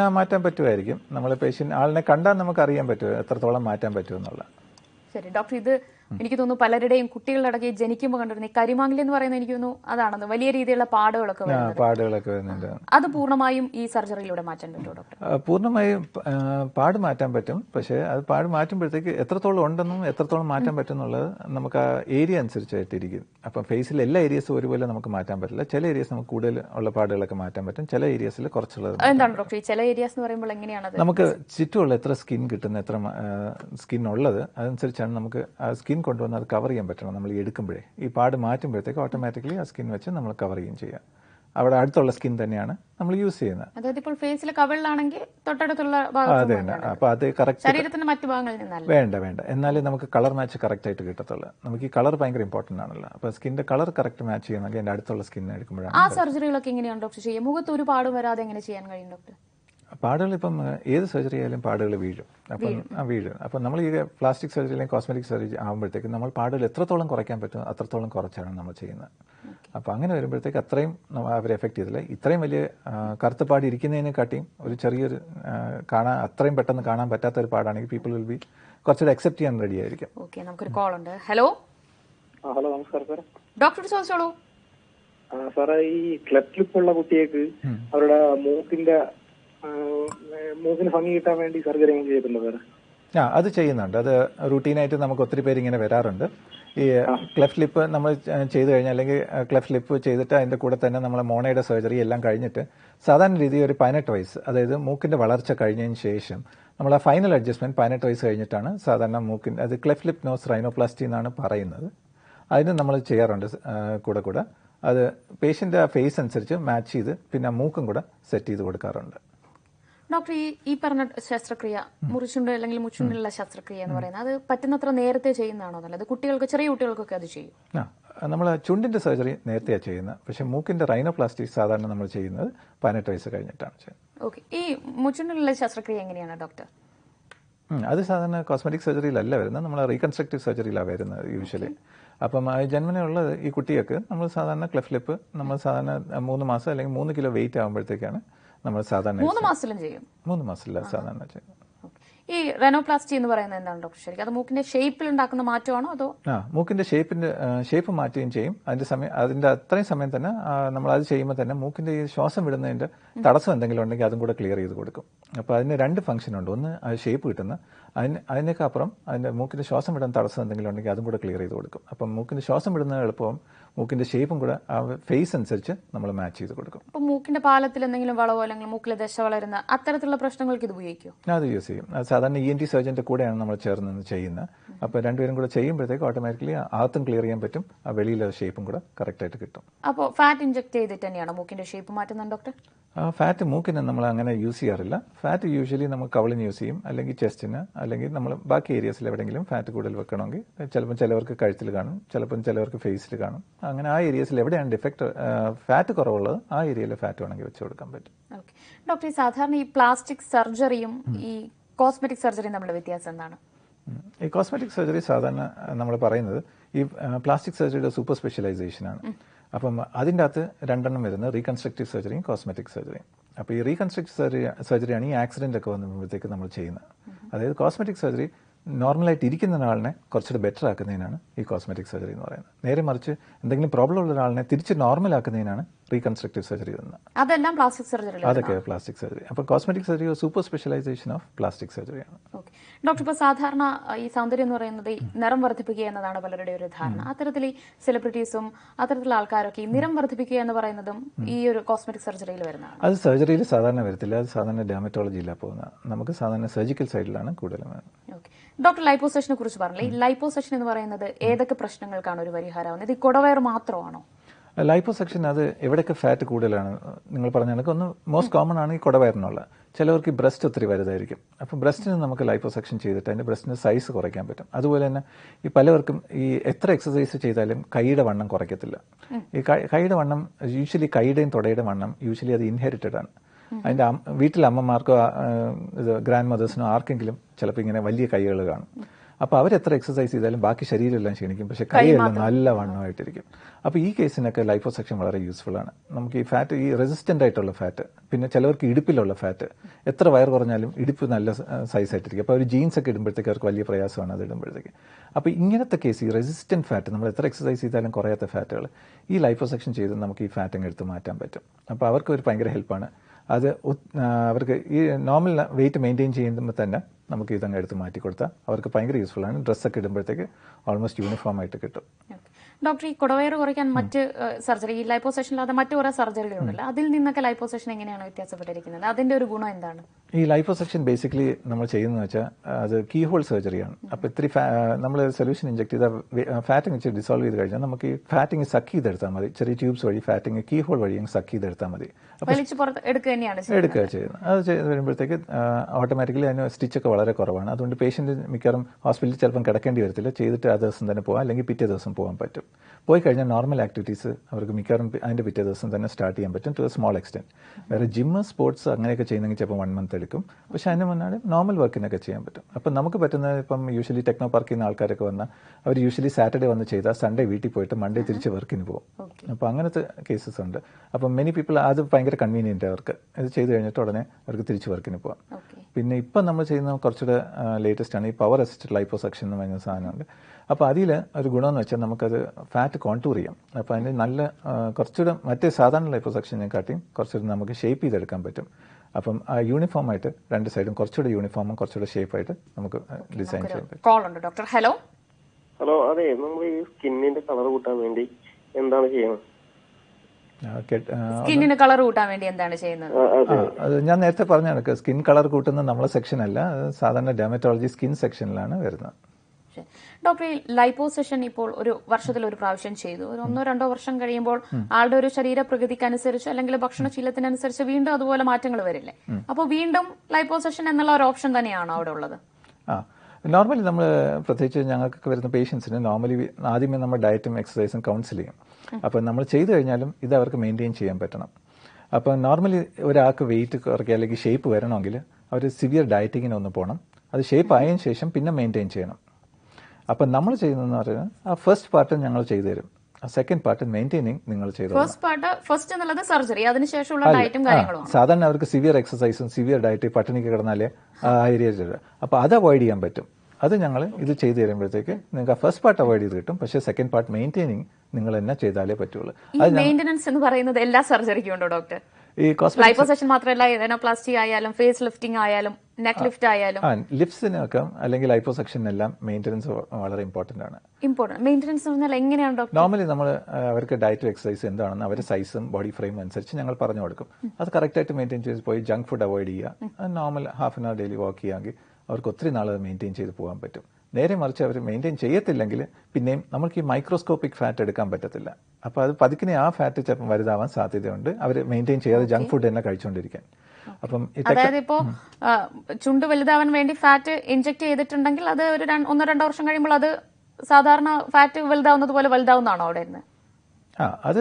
ആ മാറ്റാൻ പറ്റുമായിരിക്കും. നമ്മൾ പേഷ്യൻ ആളിനെ കണ്ടാൽ നമുക്ക് അറിയാൻ പറ്റുമോ എത്രത്തോളം മാറ്റാൻ പറ്റുമെന്നുള്ള. ശരി ഡോക്ടർ ഇത് എനിക്ക് തോന്നുന്നു പലരുടെയും കുട്ടികളുടെ ഇടയ്ക്ക് ജനിക്കുമ്പോൾ കണ്ടിരുന്ന കരിമാങ്ങൽ എന്ന് പറയുന്നത് എനിക്ക് തോന്നുന്നു അതാണെന്ന് വലിയ രീതിയിലുള്ള പാടുകളൊക്കെ പാടുകളൊക്കെ വരുന്നുണ്ട്. അത് പൂർണമായും ഈ സർജറിയിലൂടെ മാറ്റാൻ പറ്റുമോ ഡോക്ടർ പൂർണമായും പാട് മാറ്റാൻ പറ്റും. പക്ഷേ അത് പാട് മാറ്റുമ്പോഴത്തേക്ക് എത്രത്തോളം ഉണ്ടെന്നും എത്രത്തോളം മാറ്റാൻ പറ്റും എന്നുള്ളത് നമുക്ക് ആ ഏരിയ അനുസരിച്ചായിട്ടിരിക്കും. അപ്പം ഫേസിൽ എല്ലാ ഏരിയസും ഒരുപോലെ നമുക്ക് മാറ്റാൻ പറ്റില്ല. ചില ഏരിയസ് നമുക്ക് കൂടുതൽ ഉള്ള പാടുകളൊക്കെ മാറ്റാൻ പറ്റും. ചില ഏരിയസിൽ കുറച്ചുള്ളത് എന്താണ് ഡോക്ടർ ചില ഏരിയാസ് എന്ന് പറയുമ്പോൾ എങ്ങനെയാണ് നമുക്ക് ചുറ്റുമുള്ള എത്ര സ്കിൻ കിട്ടുന്ന എത്ര സ്കിൻ ഉള്ളത് അതനുസരിച്ചാണ് നമുക്ക് ആ സ്കിൻ കൊണ്ടുവന്ന് അത് കവർ ചെയ്യാൻ പറ്റണം? നമ്മൾ എടുക്കുമ്പോഴേ. ഈ പാട് മാറ്റുമ്പോഴത്തേക്ക് ഓട്ടോമാറ്റിക്കലി ആ സ്കിൻ വെച്ച് നമ്മൾ കവർ ചെയ്യുകയും ചെയ്യാം. അവിടെ അടുത്തുള്ള സ്കിൻ തന്നെയാണ് നമ്മൾ യൂസ് ചെയ്യുന്നത്. അതായത് ഇപ്പോൾ ഫേസിലെ കവിളിലാണെങ്കിൽ തൊട്ടടുത്തുള്ള അതെ അപ്പോൾ അത് കറക്റ്റ് ശരീരത്തിന്റെ മറ്റു ഭാഗങ്ങളിൽ നിന്നല്ല. വേണ്ട വേണ്ട. എന്നാലേ നമുക്ക് കളർ മാച്ച് കറക്റ്റ് ആയിട്ട് കിട്ടത്തുള്ളൂ. നമുക്ക് ഈ കളർ ഭയങ്കര ഇമ്പോർട്ടന്റ് ആണല്ലോ. അപ്പോൾ സ്കിന്റെ കളർ കറക്റ്റ് മാച്ച് ചെയ്യണമെങ്കിൽ എന്റെ അടുത്തുള്ള സ്കിൻ എടുക്കുമ്പോഴാണ് ആ സർജറികളൊക്കെ എങ്ങനെയാണ് ഡോക്ടർ ചെയ്യുക? മുഖത്ത് ഒരു പാടും വരാതെ എങ്ങനെ ചെയ്യാൻ കഴിയും ഡോക്ടർ പാടുകൾ ഇപ്പം ഏത് സർജറി ആയാലും പാടുകൾ വീഴും. അപ്പം ആ വീഴും. അപ്പം നമ്മൾ ഈ പ്ലാസ്റ്റിക് സർജറി അല്ലെങ്കിൽ കോസ്മെറ്റിക് സർജറി ആകുമ്പോഴത്തേക്ക് നമ്മൾ പാടുകൾ എത്രത്തോളം കുറയ്ക്കാൻ പറ്റും അത്രത്തോളം കുറച്ചാണ് നമ്മൾ ചെയ്യുന്നത്. അപ്പോൾ അങ്ങനെ വരുമ്പോഴത്തേക്ക് അത്രയും അവരെ എഫക്ട് ചെയ്തില്ല. ഇത്രയും വലിയ കറുത്ത പാട് ഇരിക്കുന്നതിനെക്കാട്ടിയും ഒരു ചെറിയൊരു കാണാൻ അത്രയും പെട്ടെന്ന് കാണാൻ പറ്റാത്ത ഒരു പാടാണെങ്കിൽ പീപ്പിൾ വിൽ ബി കുറച്ചുകൂടെ അക്സെപ്റ്റ് ചെയ്യാൻ റെഡി ആയിരിക്കും. ഓക്കെ നമുക്കൊരു കോൾ ഉണ്ട്. ഹലോ ഹലോ നമസ്കാരം ഡോക്ടർ ചോദിച്ചോളൂ. സാറേ ഈ ക്ലറ്റ് ലിപ്പ് ഉള്ള കുട്ടിയേക്ക് അവരുടെ മൂക്കിന്റെ മൂക്കിന് ഭംഗി കിട്ടാൻ വേണ്ടി സർജറി ചെയ്തിട്ടുണ്ട് ആ അത് ചെയ്യുന്നുണ്ട്. അത് റൂട്ടീനായിട്ട് നമുക്ക് ഒത്തിരി പേര് ഇങ്ങനെ വരാറുണ്ട്. ഈ ക്ലെഫ് ലിപ്പ് നമ്മൾ ചെയ്തു കഴിഞ്ഞാൽ അല്ലെങ്കിൽ ക്ലെഫ് ലിപ്പ് ചെയ്തിട്ട് അതിന്റെ കൂടെ തന്നെ നമ്മളെ മോണയുടെ സർജറി എല്ലാം കഴിഞ്ഞിട്ട് സാധാരണ രീതിയിൽ ഒരു പതിനെട്ട് വയസ്സ് അതായത് മൂക്കിന്റെ വളർച്ച കഴിഞ്ഞതിന് ശേഷം നമ്മൾ ആ ഫൈനൽ അഡ്ജസ്റ്റ്മെന്റ് പതിനെട്ട് വയസ്സ് കഴിഞ്ഞിട്ടാണ് സാധാരണ മൂക്കിന്റെ അത് ക്ലെഫ് ലിപ്പ് നോസ് റൈനോപ്ലാസ്റ്റി എന്നാണ് പറയുന്നത്. അതിന് നമ്മൾ ചെയ്യാറുണ്ട് കൂടെ കൂടെ. അത് പേഷ്യന്റ് ആ ഫേസ് അനുസരിച്ച് മാച്ച് ചെയ്ത് പിന്നെ മൂക്കും കൂടെ സെറ്റ് ചെയ്ത് കൊടുക്കാറുണ്ട്. ഡോക്ടർ ഈ ഈ പറഞ്ഞ ശസ്ത്രക്രിയ മുറിച്ചുണ്ട് അല്ലെങ്കിൽ മുച്ചുണ്ടിലുള്ള ശസ്ത്രക്രിയ എന്ന് പറയുന്നത് അത് പറ്റുന്നത്ര നേരത്തെ ചെയ്യുന്നതാണോ നല്ലത്? കുട്ടികൾക്ക് ചെറിയ കുട്ടികൾക്കൊക്കെ അത് ചെയ്യും. നമ്മൾ ചുണ്ടിന്റെ സർജറി നേരത്തെയാണ് ചെയ്യുന്നത്. പക്ഷെ മൂക്കിന്റെ റൈനോപ്ലാസ്റ്റി സാധാരണ നമ്മൾ ചെയ്യുന്നത് പതിനെട്ട് വയസ്സ് കഴിഞ്ഞിട്ടാണ് ചെയ്യുന്നത്. ഓക്കെ. ഈ മുച്ചുണ്ടിലുള്ള ശസ്ത്രക്രിയ എങ്ങനെയാണ് ഡോക്ടർ? അത് സാധാരണ കോസ്മെറ്റിക് സർജറിയിലല്ല വരുന്നത്. നമ്മൾ റീകൺസ്ട്രക്റ്റീവ് സർജറിയിലാണ് വരുന്നത് യൂഷ്വലി അപ്പം ആ ജന്മനെ ഉള്ളത് ഈ കുട്ടികൾക്ക് നമ്മൾ സാധാരണ ക്ലെഫ് ലിപ്പ് നമ്മൾ സാധാരണ മൂന്ന് മാസം അല്ലെങ്കിൽ മൂന്ന് കിലോ വെയിറ്റ് ആകുമ്പോഴത്തേക്കാണ് നമ്മൾ സാധാരണ മൂന്ന് മാസത്തിലും ചെയ്യും. മൂന്ന് മാസത്തില്ല സാധാരണ ചെയ്യുന്നത് ഈ റെനോപ്ലാസ്റ്റി എന്ന് പറയുന്നത് എന്താണ് ഡോക്ടർ? ശരിക്കും അത് മൂക്കിന്റെ ഷേപ്പിൽ ഉണ്ടാക്കുന്ന മാറ്റമാണോ അതോ? ആ മൂക്കിന്റെ ഷേപ്പിന്റെ ഷേപ്പ് മാറ്റുകയും ചെയ്യും. അതിന്റെ സമയം അതിന്റെ അത്രയും സമയം തന്നെ നമ്മൾ അത് ചെയ്യുമ്പോൾ തന്നെ മൂക്കിന്റെ ഈ ശ്വാസം വിടുന്നതിന്റെ തടസ്സം എന്തെങ്കിലും ഉണ്ടെങ്കിൽ അതും കൂടെ ക്ലിയർ ചെയ്ത് കൊടുക്കും. അപ്പോൾ അതിന് രണ്ട് ഫംഗ്ഷൻ ഉണ്ട്. ഒന്ന് ഷേപ്പ് കിട്ടുന്ന അതിന് അതിനേക്കപ്പുറം അതിന്റെ മൂക്കിന്റെ ശ്വാസം വിടുന്ന തടസ്സം എന്തെങ്കിലും ഉണ്ടെങ്കിൽ അതും കൂടെ ക്ലിയർ ചെയ്ത് കൊടുക്കും. അപ്പം മൂക്കിന്റെ ശ്വാസം വിടുന്നത് എളുപ്പവും മൂക്കിന്റെ ഷേപ്പും കൂടെ ആ ഫേസ് അനുസരിച്ച് നമ്മൾ മാച്ച് ചെയ്ത് കൊടുക്കും. അപ്പോൾ മൂക്കിന്റെ പാലത്തിൽ എന്തെങ്കിലും വളവോ അല്ലെങ്കിൽ മൂക്കിലെ ദശ വളരുന്ന അത്തരത്തിലുള്ള പ്രശ്നങ്ങൾക്ക് ഇത് ഉപയോഗിക്കും അത് യൂസ് ചെയ്യും. സാധാരണ ഇ എൻ ടി സർജന്റെ കൂടെയാണ് നമ്മൾ ചേർന്ന് ചെയ്യുന്നത്. അപ്പോൾ രണ്ടുപേരും കൂടെ ചെയ്യുമ്പോഴത്തേക്ക് ഓട്ടോമാറ്റിക്കലി അകത്തും ക്ലിയർ ചെയ്യാൻ പറ്റും. ആ വെളിയിലെ ഷേപ്പും കൂടെ കറക്റ്റ് ആയിട്ട് കിട്ടും. അപ്പോൾ ഫാറ്റ് ഇഞ്ചെക്ട് ചെയ്തിട്ട് തന്നെയാണ് മൂക്കിന്റെ ഷേപ്പ് മാറ്റുന്നത് ഡോക്ടർ ആ ഫാറ്റ് മൂക്കിന് നമ്മൾ അങ്ങനെ യൂസ് ചെയ്യാറില്ല. ഫാറ്റ് യൂഷ്വലി നമ്മൾ കവളിന് യൂസ് ചെയ്യും. അല്ലെങ്കിൽ ചെസ്റ്റിന് അല്ലെങ്കിൽ നമ്മൾ ബാക്കി ഏരിയസിൽ എവിടെയെങ്കിലും ഫാറ്റ് കൂടുതൽ വെക്കണമെങ്കിൽ ചിലപ്പോൾ ചിലവർക്ക് കഴുത്തിൽ കാണും. ചിലപ്പം ചിലവർക്ക് ഫേസിൽ കാണും. അങ്ങനെ ആ ഏരിയസിൽ എവിടെയാണ് ഡിഫക്റ്റ് ഫാറ്റ് കുറവുള്ളത്? ആ ഏരിയയിൽ ഫാറ്റ് വേണമെങ്കിൽ വെച്ച് കൊടുക്കാൻ പറ്റും. ഡോക്ടർ സാധാരണ ഈ പ്ലാസ്റ്റിക് സർജറിയും ഈ കോസ്മെറ്റിക് സർജറിയും തമ്മിലുള്ള വ്യത്യാസം എന്താണ്? ഈ കോസ്മെറ്റിക് സർജറി സാധാരണ നമ്മൾ പറയുന്നത് ഈ പ്ലാസ്റ്റിക് സർജറിയുടെ സൂപ്പർ സ്പെഷ്യലൈസേഷൻ ആണ്. അപ്പം അതിന്റെ അകത്ത് രണ്ടെണ്ണം വരുന്നത് റീകൺസ്ട്രക്റ്റീവ് സർജറിയും കോസ്മെറ്റിക് സർജറിയും അപ്പോൾ ഈ റീകൺസ്ട്രക്റ്റീവ് സർജറി സർജറിയാണ് ഈ ആക്സിഡന്റ് ഒക്കെ വന്നപ്പോഴത്തേക്ക് നമ്മൾ ചെയ്യുന്നത്. അതായത് കോസ്മെറ്റിക് സർജറി നോർമലായിട്ട് ഇരിക്കുന്ന ഒരാളിനെ കുറച്ചുകൂടെ ബെറ്റർ ആക്കുന്നതിനാണ് ഈ കോസ്മെറ്റിക് സർജറി എന്ന് പറയുന്നത്. നേരെ മറിച്ച് എന്തെങ്കിലും പ്രോബ്ലം ഉള്ള ഒരാളിനെ തിരിച്ച് നോർമൽ ആക്കുന്നതിനാണ് റീകൺസ്ട്രക്റ്റീവ് സർജറി തന്നെ. അതെല്ലാം പ്ലാസ്റ്റിക് സർജറി അതൊക്കെ പ്ലാസ്റ്റിക് സർജറി അപ്പോൾ cosmetic surgery super specialisation of plastic സർജറിയാണ് okay doctor ഇപ്പോൾ സാധാരണ ഈ സൗന്ദര്യം എന്ന് പറയുന്നത് നിറം വർദ്ധിപ്പിക്കുക എന്നതാണ് പലരുടെ ഒരു ധാരണ. അത്തരത്തിൽ ഈ സെലിബ്രിറ്റീസും അത്തരത്തിലുള്ള ആൾക്കാരൊക്കെ ഈ നിറം വർദ്ധിപ്പിക്കുക എന്ന് പറയുന്നതും ഈ ഒരു കോസ്മെറ്റിക് സർജറിയിൽ വരുന്നതാണ്. അത് സർജറിയിൽ സാധാരണ വരത്തില്ല. അത് സാധാരണ ഡെമറ്റോളജിയിലാണ് പോകുന്നത് നമുക്ക് സാധാരണ സർജിക്കൽ സൈഡിലാണ് കൂടുതലും ഓക്കെ ഡോക്ടർ ലൈപ്പോസെഷനെ കുറിച്ച് പറഞ്ഞില്ലേ? ഈ ലൈപ്പോസെഷൻ എന്ന് പറയുന്നത് ഏതൊക്കെ പ്രശ്നങ്ങൾക്കാണ് ഒരു പരിഹാരമാവുന്നത് ഈ കുടവയർ മാത്രമാണോ? ലൈപ്പോസെക്ഷൻ അത് എവിടെയൊക്കെ ഫാറ്റ് കൂടുതലാണ്? നിങ്ങൾ പറഞ്ഞ കണക്ക് ഒന്ന് മോസ്റ്റ് കോമൺ ആണ് ഈ കുടവയറിനുള്ള. ചിലവർക്ക് ബ്രസ്റ്റ് ഒത്തിരി വലുതായിരിക്കും. അപ്പോൾ ബ്രസ്റ്റിന് നമുക്ക് ലൈപ്പോസെക്ഷൻ ചെയ്തിട്ട് അതിന്റെ ബ്രസ്റ്റിന്റെ സൈസ് കുറയ്ക്കാൻ പറ്റും. അതുപോലെ തന്നെ ഈ പലവർക്കും ഈ എത്ര എക്സസൈസ് ചെയ്താലും കൈയുടെ വണ്ണം കുറയ്ക്കത്തില്ല. ഈ കൈയുടെ വണ്ണം യൂഷ്വലി കൈയുടെയും തുടയുടെ വണ്ണം യൂഷ്വലി അത് ഇൻഹെറിറ്റഡ് ആണ്. അതിന്റെ അം- വീട്ടിലെ അമ്മമാർക്കോ ഇത് ഗ്രാൻഡ് മദേഴ്സിനോ ആർക്കെങ്കിലും ചിലപ്പോൾ ഇങ്ങനെ വലിയ കൈകൾ കാണും. അപ്പോൾ അവരെത്ര എക്സസൈസ് ചെയ്താലും ബാക്കി ശരീരമെല്ലാം ക്ഷീണിക്കും. പക്ഷെ കൈയെല്ലാം നല്ല വണ്ണമായിട്ടിരിക്കും അപ്പോൾ ഈ കേസിനൊക്കെ ലൈഫോസെക്ഷൻ വളരെ യൂസ്ഫുൾ ആണ്. നമുക്ക് ഈ ഫാറ്റ് ഈ റെസിസ്റ്റന്റ് ആയിട്ടുള്ള ഫാറ്റ് പിന്നെ ചിലവർക്ക് ഇടുപ്പിലുള്ള ഫാറ്റ് എത്ര വയർ കുറഞ്ഞാലും ഇടുപ്പ് നല്ല സൈസ് ആയിട്ടിരിക്കും. അപ്പോൾ അവർ ജീൻസ് ഒക്കെ ഇടുമ്പോഴത്തേക്ക് അവർക്ക് വലിയ പ്രയാസമാണ് അത് ഇടുമ്പോഴത്തേക്ക്. അപ്പോൾ ഇങ്ങനത്തെ കേസ് ഈ റെസിസ്റ്റന്റ് ഫാറ്റ് നമ്മൾ എത്ര എക്സസൈസ് ചെയ്താലും കുറയാത്ത ഫാറ്റുകൾ ഈ ലൈഫോസെക്ഷൻ ചെയ്ത് നമുക്ക് ഈ ഫാറ്റ് അങ്ങ് എടുത്ത് മാറ്റാൻ പറ്റും. അപ്പോൾ അവർക്ക് ഒരു ഭയങ്കര ഹെൽപ്പാണ് അത് അവർക്ക് ഈ നോർമൽ വെയിറ്റ് മെയിന്റെയിൻ ചെയ്യുമ്പോൾ തന്നെ നമുക്ക് ഇതങ്ങ് എടുത്ത് മാറ്റി കൊടുത്താൽ അവർക്ക് ഭയങ്കര ആണ്. ഡ്രസ്സൊക്കെ ഇടുമ്പോഴത്തേക്ക് ഓൾമോസ്റ്റ് യൂണിഫോം ആയിട്ട് കിട്ടും. ഡോക്ടർ ഈ കുടവയറ് കുറയ്ക്കാൻ മറ്റ് സർജറി ഈ ലൈപ്പോസെഷൻ അല്ലാതെ മറ്റു കുറെ സർജറികളുണ്ടല്ലോ അതിൽ നിന്നൊക്കെ ലൈപ്പോസെഷൻ എങ്ങനെയാണ് വ്യത്യാസപ്പെട്ടിരിക്കുന്നത്? അതിന്റെ ഒരു ഗുണം എന്താണ്? ഈ ലൈഫോസെക്ഷൻ ബേസിക്കലി നമ്മൾ ചെയ്യുന്നത് വെച്ചാൽ അത് കീ ഹോൾ സർജറിയാണ് അപ്പോൾ ഇത്തിരി നമ്മൾ സൊല്യൂഷൻ ഇഞ്ചെക്ട് ചെയ്ത ഫാറ്റിംഗ് വെച്ച് ഡിസോൾവ് ചെയ്ത് കഴിഞ്ഞാൽ നമുക്ക് ഈ ഫാറ്റിംഗ് സക്ക് ചെയ്തെടുത്താൽ മതി. ചെറിയ ട്യൂബ്സ് വഴി ഫാറ്റിംഗ് കീ ഹോൾ വഴി സക്ക് ചെയ്തെടുത്താൽ മതി. ചെയ്യുന്നത്. എടുക്കുക ചെയ്യുന്നത്. അത് ചെയ്ത് വരുമ്പോഴത്തേക്ക് ഓട്ടോമാറ്റിക്കലി അതിന് സ്റ്റിച്ചൊക്കെ വളരെ കുറവാണ്. അതുകൊണ്ട് പേഷ്യന്റ് മിക്കവാറും ഹോസ്പിറ്റലിൽ ചിലപ്പം കിടക്കേണ്ടി വരത്തില്ല. ചെയ്തിട്ട് ആ ദിവസം തന്നെ പോകാം അല്ലെങ്കിൽ പിറ്റേ ദിവസം പോകാൻ പറ്റും. പോയി കഴിഞ്ഞാൽ നോർമൽ ആക്ടിവിറ്റീസ് അവർക്ക് മിക്കവാറും അതിന്റെ പിറ്റേ ദിവസം തന്നെ സ്റ്റാർട്ട് ചെയ്യാൻ പറ്റും ടു എ സ്മോൾ എക്സ്റ്റെന്റ് വേറെ ജിമ്മ് സ്പോർട്സ് അങ്ങനെയൊക്കെ ചെയ്യുന്നെങ്കിൽ ചിലപ്പോൾ വൺ മന്ത് എടുക്കും. പക്ഷേ അതിന് മുന്നാടി നോർമൽ വർക്കിനൊക്കെ ചെയ്യാൻ പറ്റും. അപ്പം നമുക്ക് പറ്റുന്ന ഇപ്പം യൂഷ്വലി ടെക്നോ പാർക്കിൽ നിന്ന് ആൾക്കാരൊക്കെ വന്നാൽ അവർ യൂഷ്വലി സാറ്റർഡേ വന്ന് ചെയ്താൽ സൺഡേ വീട്ടിൽ പോയിട്ട് മൺഡേ തിരിച്ച് വർക്കിന് പോകും. അപ്പോൾ അങ്ങനത്തെ കേസസ് ഉണ്ട്. അപ്പം മെനി പീപ്പിൾ അത് ഭയങ്കര കൺവീനിയന്റ് അവർക്ക്. ഇത് ചെയ്ത് കഴിഞ്ഞിട്ട് ഉടനെ അവർക്ക് തിരിച്ച് വർക്കിന് പോകാം പിന്നെ ഇപ്പം നമ്മൾ ചെയ്യുന്ന കുറച്ചുകൂടെ ലേറ്റസ്റ്റ് ആണ് ഈ പവർ അസിസ്റ്റഡ് ലൈപ്പോസെക്ഷൻ എന്ന് പറയുന്ന സാധനമുണ്ട്. അപ്പോൾ അതിൽ ഒരു ഗുണമെന്ന് വെച്ചാൽ നമുക്കത് ഫാറ്റ് കോൺടൂർ ചെയ്യാം. അപ്പോൾ അതിന് നല്ല കുറച്ചുകൂടെ മറ്റേ സാധാരണ ലൈപ്പോസെക്ഷനെ കാട്ടിയും കുറച്ചുകൂടെ നമുക്ക് ഷേപ്പ് ചെയ്തെടുക്കാൻ പറ്റും. അപ്പം ആ യൂണിഫോം ആയിട്ട് രണ്ട് സൈഡും കുറച്ചുകൂടെ യൂണിഫോമും കുറച്ചുകൂടെ ഷേപ്പായിട്ട് നമുക്ക് ഡിസൈൻ ചെയ്യാൻ പറ്റും. കോൾ ഉണ്ട്. ഡോക്ടർ ഹലോ ഹലോ അതെ നമ്മൾ ഈ സ്കിന്നിന്റെ കളർ കൂട്ടാൻ വേണ്ടി എന്താണ് ചെയ്യുന്നത്? സ്കിന്നിന് കളർ കൂട്ടാൻ വേണ്ടി എന്താണ് ചെയ്യുന്നത്? ഞാൻ നേരത്തെ പറഞ്ഞ സ്കിൻ കളർ കൂട്ടുന്ന നമ്മളെ സെക്ഷൻ അല്ല സാധാരണ ഡെമറ്റോളജി സ്കിൻ സെക്ഷനിലാണ് വരുന്നത്. ശരി. ഡോക്ടർ ഈ ലൈപ്പോസെഷൻ ഇപ്പോൾ ഒരു വർഷത്തിൽ ഒരു പ്രാവശ്യം ചെയ്തു. ഒരു ഒന്നോ രണ്ടോ വർഷം കഴിയുമ്പോൾ ആളുടെ ഒരു ശരീര പ്രകൃതിക്ക് അനുസരിച്ച് അല്ലെങ്കിൽ ഭക്ഷണശീലത്തിനനുസരിച്ച് വീണ്ടും അതുപോലെ മാറ്റങ്ങൾ വരില്ലേ? അപ്പോൾ വീണ്ടും ലൈപ്പോസെഷൻ എന്നുള്ള ഒരു ഓപ്ഷൻ തന്നെയാണോ അവിടെ ഉള്ളത്? ആ. നോർമലി നമ്മൾ പ്രത്യേകിച്ച് ഞങ്ങൾക്കൊക്കെ വരുന്ന പേഷ്യൻസിന് നോർമലി ആദ്യമേ നമ്മൾ ഡയറ്റും എക്സസൈസും കൗൺസിൽ ചെയ്യും. അപ്പോൾ നമ്മൾ ചെയ്തു കഴിഞ്ഞാലും ഇത് അവർക്ക് മെയിന്റെയിൻ ചെയ്യാൻ പറ്റണം. അപ്പോൾ നോർമലി ഒരാൾക്ക് വെയിറ്റ് കുറയ്ക്കുക അല്ലെങ്കിൽ ഷേപ്പ് വരണമെങ്കിൽ അവർ സിവിയർ ഡയറ്റിങ്ങിന് ഒന്ന് പോകണം. അത് ഷേപ്പ് ആയതിനു ശേഷം പിന്നെ മെയിന്റെയിൻ ചെയ്യണം. അപ്പം നമ്മൾ ചെയ്യുന്നതെന്ന് പറയുന്നത് ആ ഫസ്റ്റ് പാർട്ട് ഞങ്ങൾ ചെയ്തു തരും സെക്കൻഡ് പാർട്ട് മെയിന്റെയിനിങ് നിങ്ങൾ ചെയ്തു ഫസ്റ്റ് പാർട്ട് ഫസ്റ്റ് എന്നുള്ളത് സർജറി അതിനുശേഷമുള്ള അല്ല, ഡയറ്റും ആ, കാര്യങ്ങളും സാധാരണ അവർക്ക് സിവിയർ എക്സസൈസും സിവിയർ ഡയറ്റ് പട്ടിണിക്ക് കിടന്നാലേ ആ ഏരിയ അപ്പൊ അത് അവോയ്ഡ് ചെയ്യാൻ പറ്റും. അത് ഞങ്ങൾ ഇത് ചെയ്തു തരുമ്പോഴത്തേക്ക് നിങ്ങൾക്ക് ആ ഫസ്റ്റ് പാർട്ട് അവോയ്ഡ് ചെയ്ത് കിട്ടും. പക്ഷേ സെക്കൻഡ് പാർട്ട് മെയിന്റെയിനിങ് നിങ്ങൾ തന്നെ ചെയ്താലേ പറ്റുള്ളൂ. ഈ മെയിന്റനൻസ് എന്ന് പറയുന്നത് എല്ലാ സർജറിക്കും ഉണ്ടോ ഡോക്ടർ ഈ ലൈപ്പോസെഷൻ മാത്രമല്ല എനോപ്ലാസ്റ്റി ആയാലും ഫേസ് ലിഫ്റ്റിംഗ് ആയാലും നെക്ക് ലിഫ്റ്റ് ആയാലും. ലിഫ്റ്റ്സിനൊക്കെ അല്ലെങ്കിൽ ലൈപ്പോസെക്ഷനെല്ലാം മെയിന്റനൻസ് വളരെ ഇമ്പോർട്ടന്റ് ആണ്. ഇമ്പോർട്ടന്റ് മെയിന്റനൻസ് എന്ന് പറഞ്ഞാൽ എങ്ങനെയാണ് ഡോക്ടർ നോർമലി നമ്മൾ അവർക്ക് ഡയറ്റ് എക്സസൈസ് എന്താണെന്ന് അവരുടെ സൈസും ബോഡി ഫ്രെയിം അനുസരിച്ച് ഞങ്ങൾ പറഞ്ഞു കൊടുക്കും. അത് കറക്റ്റായിട്ട് മെയിന്റെയിൻ ചെയ്ത് പോയി ജങ്ക് ഫുഡ് അവോയ്ഡ് ചെയ്യുക. Normal half an hour daily walk ചെയ്യുകയെങ്കിൽ അവർക്ക് ഒത്തിരി നാൾ അത് മെയിന്റെയിൻ ചെയ്ത് പോകാൻ പറ്റും. നേരെ മറിച്ച് അവർ മെയിന്റെയിൻ ചെയ്യത്തില്ലെങ്കിൽ പിന്നെയും നമുക്ക് ഈ മൈക്രോസ്കോപ്പിക് ഫാറ്റ് എടുക്കാൻ പറ്റത്തില്ല. അപ്പോൾ അത് പതുക്കിനെ ആ ഫാറ്റ് ചിലപ്പം വലുതാവാൻ സാധ്യതയുണ്ട്. അവർ മെയിന്റെയിൻ ചെയ്യാതെ ജങ്ക് ഫുഡ് തന്നെ കഴിച്ചുകൊണ്ടിരിക്കാൻ അപ്പം അതായത് ഇപ്പോ ചുണ്ട് വലുതാവാൻ വേണ്ടി ഫാറ്റ് ഇഞ്ചക്ട് ചെയ്തിട്ടുണ്ടെങ്കിൽ അത് ഒരു ഒന്നോ രണ്ടോ വർഷം കഴിയുമ്പോൾ അത് സാധാരണ ഫാറ്റ് വലുതാവുന്നത് പോലെ വലുതാവുന്നതാണോ അവിടെ നിന്ന് ആ അത്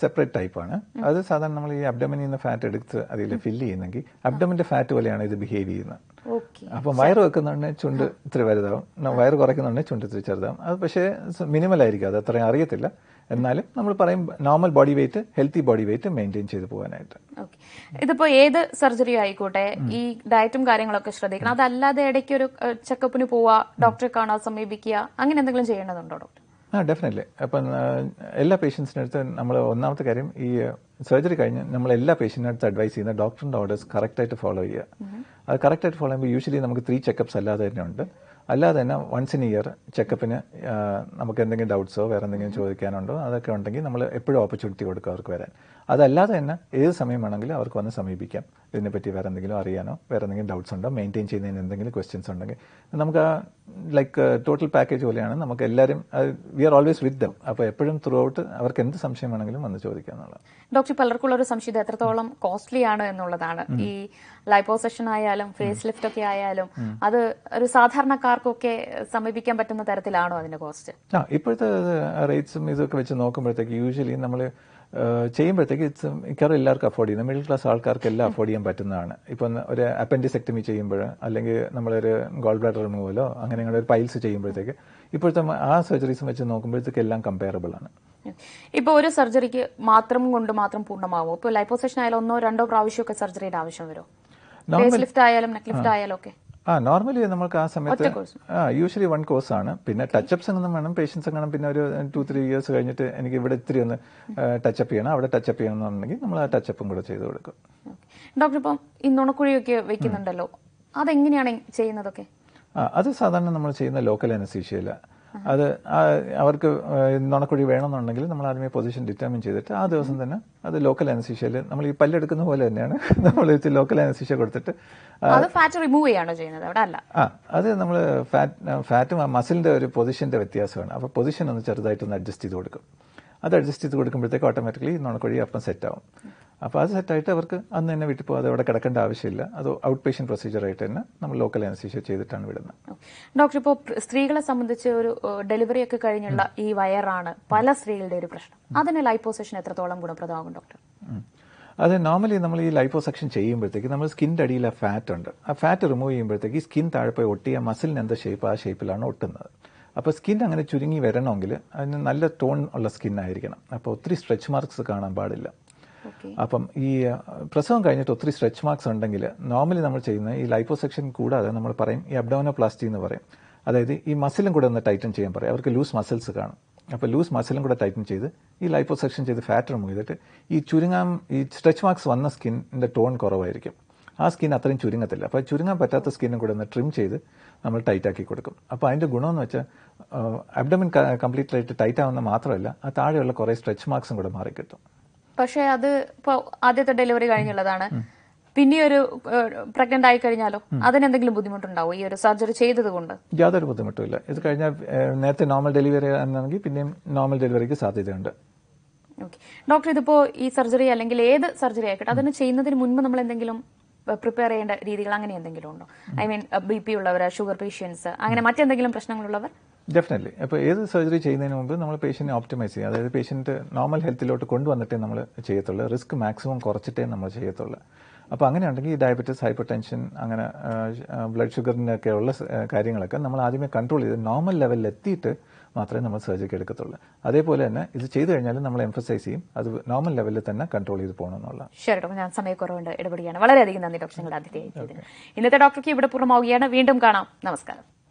സെപ്പറേറ്റ് ടൈപ്പാണ് അത് സാധാരണ നമ്മൾ ഈ അബ്ഡമിനിൽ നിന്ന് ഫാറ്റ് എടുത്ത് അതിൽ ഫില്ല് ചെയ്യുന്നെങ്കിൽ അബ്ഡമിന്റെ ഫാറ്റ് പോലെയാണ് ഇത് ബിഹേവ് ചെയ്യുന്നത്. അപ്പം വയറ് വെക്കുന്നുണ്ടെങ്കിൽ ചുണ്ട് ഇത്തിരി വലുതാവും. വയറ് കുറയ്ക്കുന്നുണ്ടെങ്കിൽ ചുണ്ട് ഇത്തിരി ചെറുതാവും. അത് പക്ഷേ മിനിമൽ ആയിരിക്കും. അത് അത്രയും അറിയത്തില്ല. എന്നാലും നമ്മൾ പറയും normal body weight healthy body weight maintain ചെയ്ത് പോകാനായിട്ട്. ഇതിപ്പോ ഏത് സർജറി ആയിക്കോട്ടെ ഈ ഡയറ്റും കാര്യങ്ങളൊക്കെ ശ്രദ്ധിക്കണം. അതല്ലാതെ ഇടയ്ക്ക് ഒരു ചെക്കപ്പിന് പോവുക ഡോക്ടറെ കാണാൻ സമീപിക്കുക അങ്ങനെ എന്തെങ്കിലും ചെയ്യേണ്ടതുണ്ടോ ഡോക്ടർ ആ ഡെഫിനറ്റ്ലി അപ്പം എല്ലാ പേഷ്യൻസിന്റെ അടുത്ത് നമ്മൾ ഒന്നാമത്തെ കാര്യം ഈ സർജറി കഴിഞ്ഞ് നമ്മൾ എല്ലാ പേഷ്യന്റെ അടുത്ത് അഡ്വൈസ് ചെയ്യുന്ന ഡോക്ടറിന്റെ ഓർഡേഴ്സ് കറക്റ്റായിട്ട് ഫോളോ ചെയ്യുക. അത് കറക്റ്റായിട്ട് ഫോളോ ചെയ്യുമ്പോൾ യൂഷ്വലി നമുക്ക് ത്രീ ചെക്കപ്സ് അല്ലാതെ തന്നെ ഉണ്ട്. അല്ലാതെ തന്നെ വൺസ് ഇൻ ഇയർ ചെക്കപ്പിന് നമുക്ക് എന്തെങ്കിലും ഡൗട്ട്സോ വേറെ എന്തെങ്കിലും ചോദിക്കാനുണ്ടോ അതൊക്കെ ഉണ്ടെങ്കിൽ നമ്മൾ എപ്പോഴും ഓപ്പർച്യൂണിറ്റി കൊടുക്കുക അവർക്ക് വരാൻ. അതല്ലാതെ തന്നെ ഏത് സമയം വേണമെങ്കിലും അവർക്ക് വന്ന് സമീപിക്കാം. ഇതിനെപ്പറ്റി വേറെ എന്തെങ്കിലും അറിയാനോ വേറെ എന്തെങ്കിലും ഡൗട്ട്സ് ഉണ്ടോ മെയിന്റെയിൻ ചെയ്യുന്നതിന് എന്തെങ്കിലും ക്വസ്റ്റ്യൻസ് ഉണ്ടെങ്കിൽ. നമുക്ക് ആ ലൈക്ക് ടോട്ടൽ പാക്കേജ് പോലെയാണ് നമുക്ക് എല്ലാവരും we are always with them അപ്പോൾ എപ്പോഴും ത്രൂ ഔട്ട് അവർക്ക് എന്ത് സംശയം വേണമെങ്കിലും വന്ന് ചോദിക്കാം എന്നുള്ളത്. ഡോക്ടർ പലർക്കുള്ള ഒരു സംശയം എത്രത്തോളം കോസ്റ്റ്ലി ആണ് എന്നുള്ളതാണ്. ഈ ലൈപ്പോസെഷൻ ആയാലും ഫേസ് ലിഫ്റ്റ് ഒക്കെ ആയാലും അത് ഒരു സാധാരണക്കാർക്കൊക്കെ സമീപിക്കാൻ പറ്റുന്ന തരത്തിലാണോ അതിന്റെ കോസ്റ്റ് ആ ഇപ്പോഴത്തെ റേറ്റ്സും ഇതൊക്കെ വെച്ച് നോക്കുമ്പോഴത്തേക്ക് യൂഷ്വലി നമ്മൾ ചെയ്യുമ്പോഴത്തേക്ക് ഇറ്റ്സ് മിക്കവാറും എല്ലാവർക്കും അഫോർഡ് ചെയ്യുന്നത്. മിഡിൽ ക്ലാസ് ആൾക്കാർക്ക് എല്ലാം അഫോർഡ് ചെയ്യാൻ പറ്റുന്നതാണ്. ഇപ്പം ഒരു അപ്പൻഡിസെക്ടമി ചെയ്യുമ്പോൾ അല്ലെങ്കിൽ നമ്മളൊരു ഗോൾ ബ്ലാഡർ റിമൂവലോ അങ്ങനെ അങ്ങനെ ഒരു പൈൽസ് ചെയ്യുമ്പോഴത്തേക്ക് ഇപ്പോഴത്തെ ആ സർജറീസും വെച്ച് നോക്കുമ്പോഴത്തേക്ക് എല്ലാം കമ്പയറബിൾ ആണ്. ഇപ്പൊ ഒരു സർജറിക്ക് മാത്രം കൊണ്ട് മാത്രം പൂർണമാവും ഇപ്പൊ ലൈപ്പോസെഷൻ ആയാലും ഒന്നോ രണ്ടോ പ്രാവശ്യമൊക്കെ സർജറിയുടെ ആവശ്യം വരും? ലിഫ്റ്റ് ആയാലും നെക്ക് ലിഫ്റ്റ് ആയാലും ഒക്കെ? ആ നോർമലി നമുക്ക് ആ സമയത്ത് ആ യൂഷ്വലി വൺ കോഴ്സ് ആണ്. പിന്നെ ടച്ചപ്സ് എങ്ങനെ വേണം പേഷ്യൻസ് എങ്ങനെ പിന്നെ ഒരു ടു ത്രീ ഇയേഴ്സ് കഴിഞ്ഞിട്ട് എനിക്ക് ഇവിടെ ഇത്തിരി ഒന്ന് ടച്ചപ്പ് ചെയ്യണം അവിടെ ടച്ചപ്പ് ചെയ്യണം എന്നുണ്ടെങ്കിൽ നമ്മൾ ആ ടച്ചപ്പും കൂടെ ചെയ്ത് കൊടുക്കും. ഡോക്ടർ ഇപ്പം ഈ നുണക്കുഴിയൊക്കെ വെക്കുന്നുണ്ടല്ലോ. അതെങ്ങനെയാണ് ചെയ്യുന്നതൊക്കെ? അത് സാധാരണ നമ്മൾ ചെയ്യുന്ന ലോക്കൽ അനസീഷ്യയില്ല അത് അവർക്ക് നുണക്കുഴി വേണമെന്നുണ്ടെങ്കിൽ നമ്മൾ ആദ്യമേ പൊസിഷൻ ഡിറ്റർമിൻ ചെയ്തിട്ട് ആ ദിവസം തന്നെ അത് ലോക്കൽ അനസിഷ്യയിൽ നമ്മൾ ഈ പല്ലെടുക്കുന്ന പോലെ തന്നെയാണ് നമ്മൾ ലോക്കൽ അനസിഷ്യ കൊടുത്തിട്ട് ഫാറ്റ് റിമൂവ് ചെയ്യാണ് ചെയ്യുന്നത് അവിടെ അല്ല. ആ അത് നമ്മൾ ഫാറ്റ് ഫാറ്റും ആ മസിലിന്റെ ഒരു പൊസിഷന്റെ വ്യത്യാസമാണ്. അപ്പോൾ പൊസിഷൻ ഒന്ന് ചെറുതായിട്ട് ഒന്ന് അഡ്ജസ്റ്റ് ചെയ്ത് കൊടുക്കും. അത് അഡ്ജസ്റ്റ് ചെയ്ത് കൊടുക്കുമ്പോഴത്തേക്ക് ഓട്ടോമാറ്റിക്കലി നുണക്കുഴി അപ്പം സെറ്റ് ആവും. അപ്പോൾ അത് സെറ്റായിട്ട് അവർക്ക് അന്ന് തന്നെ വീട്ടിൽ പോകാതെ അവിടെ കിടക്കേണ്ട ആവശ്യമില്ല. അത് ഔട്ട് പേഷ്യൻ പ്രൊസീജിയർ ആയിട്ട് തന്നെ നമ്മൾ ലോക്കൽ അനുസരിച്ച് ചെയ്തിട്ടാണ് വിടുന്നത്. ഡോക്ടർ ഇപ്പോൾ സ്ത്രീകളെ സംബന്ധിച്ച് ഒരു ഡെലിവറി ഒക്കെ കഴിഞ്ഞുള്ള ഈ വയറാണ് പല സ്ത്രീകളുടെ ഒരു പ്രശ്നം. അതിന് ലൈപ്പോസെഷൻ എത്രത്തോളം ഗുണപ്രദമാകും ഡോക്ടർ. അത് നോർമലി നമ്മൾ ഈ ലൈപ്പോസെക്ഷൻ ചെയ്യുമ്പോഴത്തേക്ക് നമ്മൾ സ്കിന്റെ അടിയിൽ ആ ഫാറ്റ് ഉണ്ട്. ആ ഫാറ്റ് റിമൂവ് ചെയ്യുമ്പോഴത്തേക്ക് ഈ സ്കിൻ താഴെ പോയി ഒട്ടി ആ മസിലിന് എന്താ ഷേപ്പ് ആ ഷേപ്പിലാണ് ഒട്ടുന്നത്. അപ്പോൾ സ്കിൻ അങ്ങനെ ചുരുങ്ങി വരണമെങ്കിൽ അതിന് നല്ല ടോൺ ഉള്ള സ്കിൻ ആയിരിക്കണം. അപ്പോൾ ഒത്തിരി സ്ട്രെച്ച് മാർക്സ് കാണാൻ പാടില്ല. അപ്പം ഈ പ്രസവം കഴിഞ്ഞിട്ട് ഒത്തിരി സ്ട്രെച്ച് മാർക്സ് ഉണ്ടെങ്കിൽ നോർമലി നമ്മൾ ചെയ്യുന്ന ഈ ലൈപ്പോസെക്ഷൻ കൂടാതെ നമ്മൾ പറയും ഈ അബ്ഡോമിനോപ്ലാസ്റ്റി എന്ന് പറയും. അതായത് ഈ മസിലും കൂടെ ഒന്ന് ടൈറ്റൻ ചെയ്യാൻ പറയും. അവർക്ക് ലൂസ് മസിൽസ് കാണും. അപ്പോൾ ലൂസ് മസിലും കൂടെ ടൈറ്റൻ ചെയ്ത് ഈ ലൈപ്പോസെക്ഷൻ ചെയ്ത് ഫാറ്റ് റിമൂവ് ചെയ്തിട്ട് ഈ ചുരുങ്ങാൻ ഈ സ്ട്രെച്ച് മാർക്സ് വന്ന സ്കിന്നിന്റെ ടോൺ കുറവായിരിക്കും. ആ സ്കിൻ അത്രയും ചുരുങ്ങത്തില്ല. അപ്പോൾ ചുരുങ്ങാൻ പറ്റാത്ത സ്കിന്നും കൂടെ ഒന്ന് ട്രിം ചെയ്ത് നമ്മൾ ടൈറ്റ് ആക്കി കൊടുക്കും. അപ്പോൾ അതിന്റെ ഗുണമെന്ന് വെച്ചാൽ അബ്ഡമിൻ കംപ്ലീറ്റ് ആയിട്ട് ടൈറ്റ് ആവുന്ന മാത്രമല്ല ആ താഴെയുള്ള കുറേ സ്ട്രെച്ച് മാർക്സും കൂടെ മാറിക്കിട്ടും. പക്ഷേ അത് ഇപ്പോൾ ആദ്യത്തെ ഡെലിവറി കഴിഞ്ഞുള്ളതാണ്. പിന്നെ ഒരു പ്രഗ്നന്റ് ആയി കഴിഞ്ഞാലോ അതിനെന്തെങ്കിലും ബുദ്ധിമുട്ടുണ്ടാവും? ഈ ഒരു സർജറി ചെയ്തത് കൊണ്ട് യാതൊരു ബുദ്ധിമുട്ടുമില്ല. ഇത് കഴിഞ്ഞാൽ നേരത്തെ നോർമൽ ഡെലിവറി ആണെങ്കിൽ പിന്നെയും നോർമൽ ഡെലിവറിക്ക് സാധ്യതയുണ്ട്. ഓക്കെ. ഡോക്ടർ ഇതിപ്പോ ഈ സർജറി അല്ലെങ്കിൽ ഏത് സർജറി ആയിക്കോട്ടെ അതിന് ചെയ്യുന്നതിന് മുൻപ് നമ്മൾ എന്തെങ്കിലും പ്രിപ്പയർ ചെയ്യേണ്ട രീതികൾ അങ്ങനെ എന്തെങ്കിലും ഉണ്ടോ? ഐ മീൻ ബി പി ഉള്ളവർ ഷുഗർ പേഷ്യൻസ് അങ്ങനെ മറ്റെന്തെങ്കിലും പ്രശ്നങ്ങളുള്ളവർ? ഡെഫിനറ്റ്ലി അപ്പോൾ ഏത് സർജറി ചെയ്യുന്നതിന് മുമ്പ് നമ്മൾ പേഷ്യന്റിനെ ഓപ്റ്റിമൈസ് ചെയ്യുക. അതായത് പേഷ്യന്റ് നോർമൽ ഹെൽത്തിലോട്ട് കൊണ്ടുവന്നിട്ടേ നമ്മൾ ചെയ്യത്തുള്ളൂ. റിസ്ക് മാക്സിമം കുറച്ചിട്ടേ നമ്മൾ ചെയ്യത്തുള്ളൂ. അപ്പോൾ അങ്ങനെയുണ്ടെങ്കിൽ ഈ ഡയബറ്റീസ് ഹൈപ്പർ ടെൻഷൻ അങ്ങനെ ബ്ലഡ് ഷുഗറിന്റെ ഉള്ള കാര്യങ്ങളൊക്കെ നമ്മൾ ആദ്യമേ കൺട്രോൾ ചെയ്ത് നോർമൽ ലെവലിൽ എത്തിയിട്ട് മാത്രമേ നമ്മൾ സർജറിക്ക് എടുക്കത്തുള്ളൂ. അതേപോലെ തന്നെ ഇത് ചെയ്തു കഴിഞ്ഞാൽ നമ്മൾ എംഫസൈസ് ചെയ്യും അത് നോർമൽ ലെവലിൽ തന്നെ കൺട്രോൾ ചെയ്ത് പോകണം എന്നുള്ള ശരി ഞാൻ സമയക്കുറവുണ്ട്. ഇടപെടുകയാണ്. വളരെയധികം നന്ദി ഡോക്ടർ ഇന്നത്തെ ഡോക്ടർക്ക് ഇവിടെ പൂർണമാവുകയാണ്. വീണ്ടും കാണാം. നമസ്കാരം.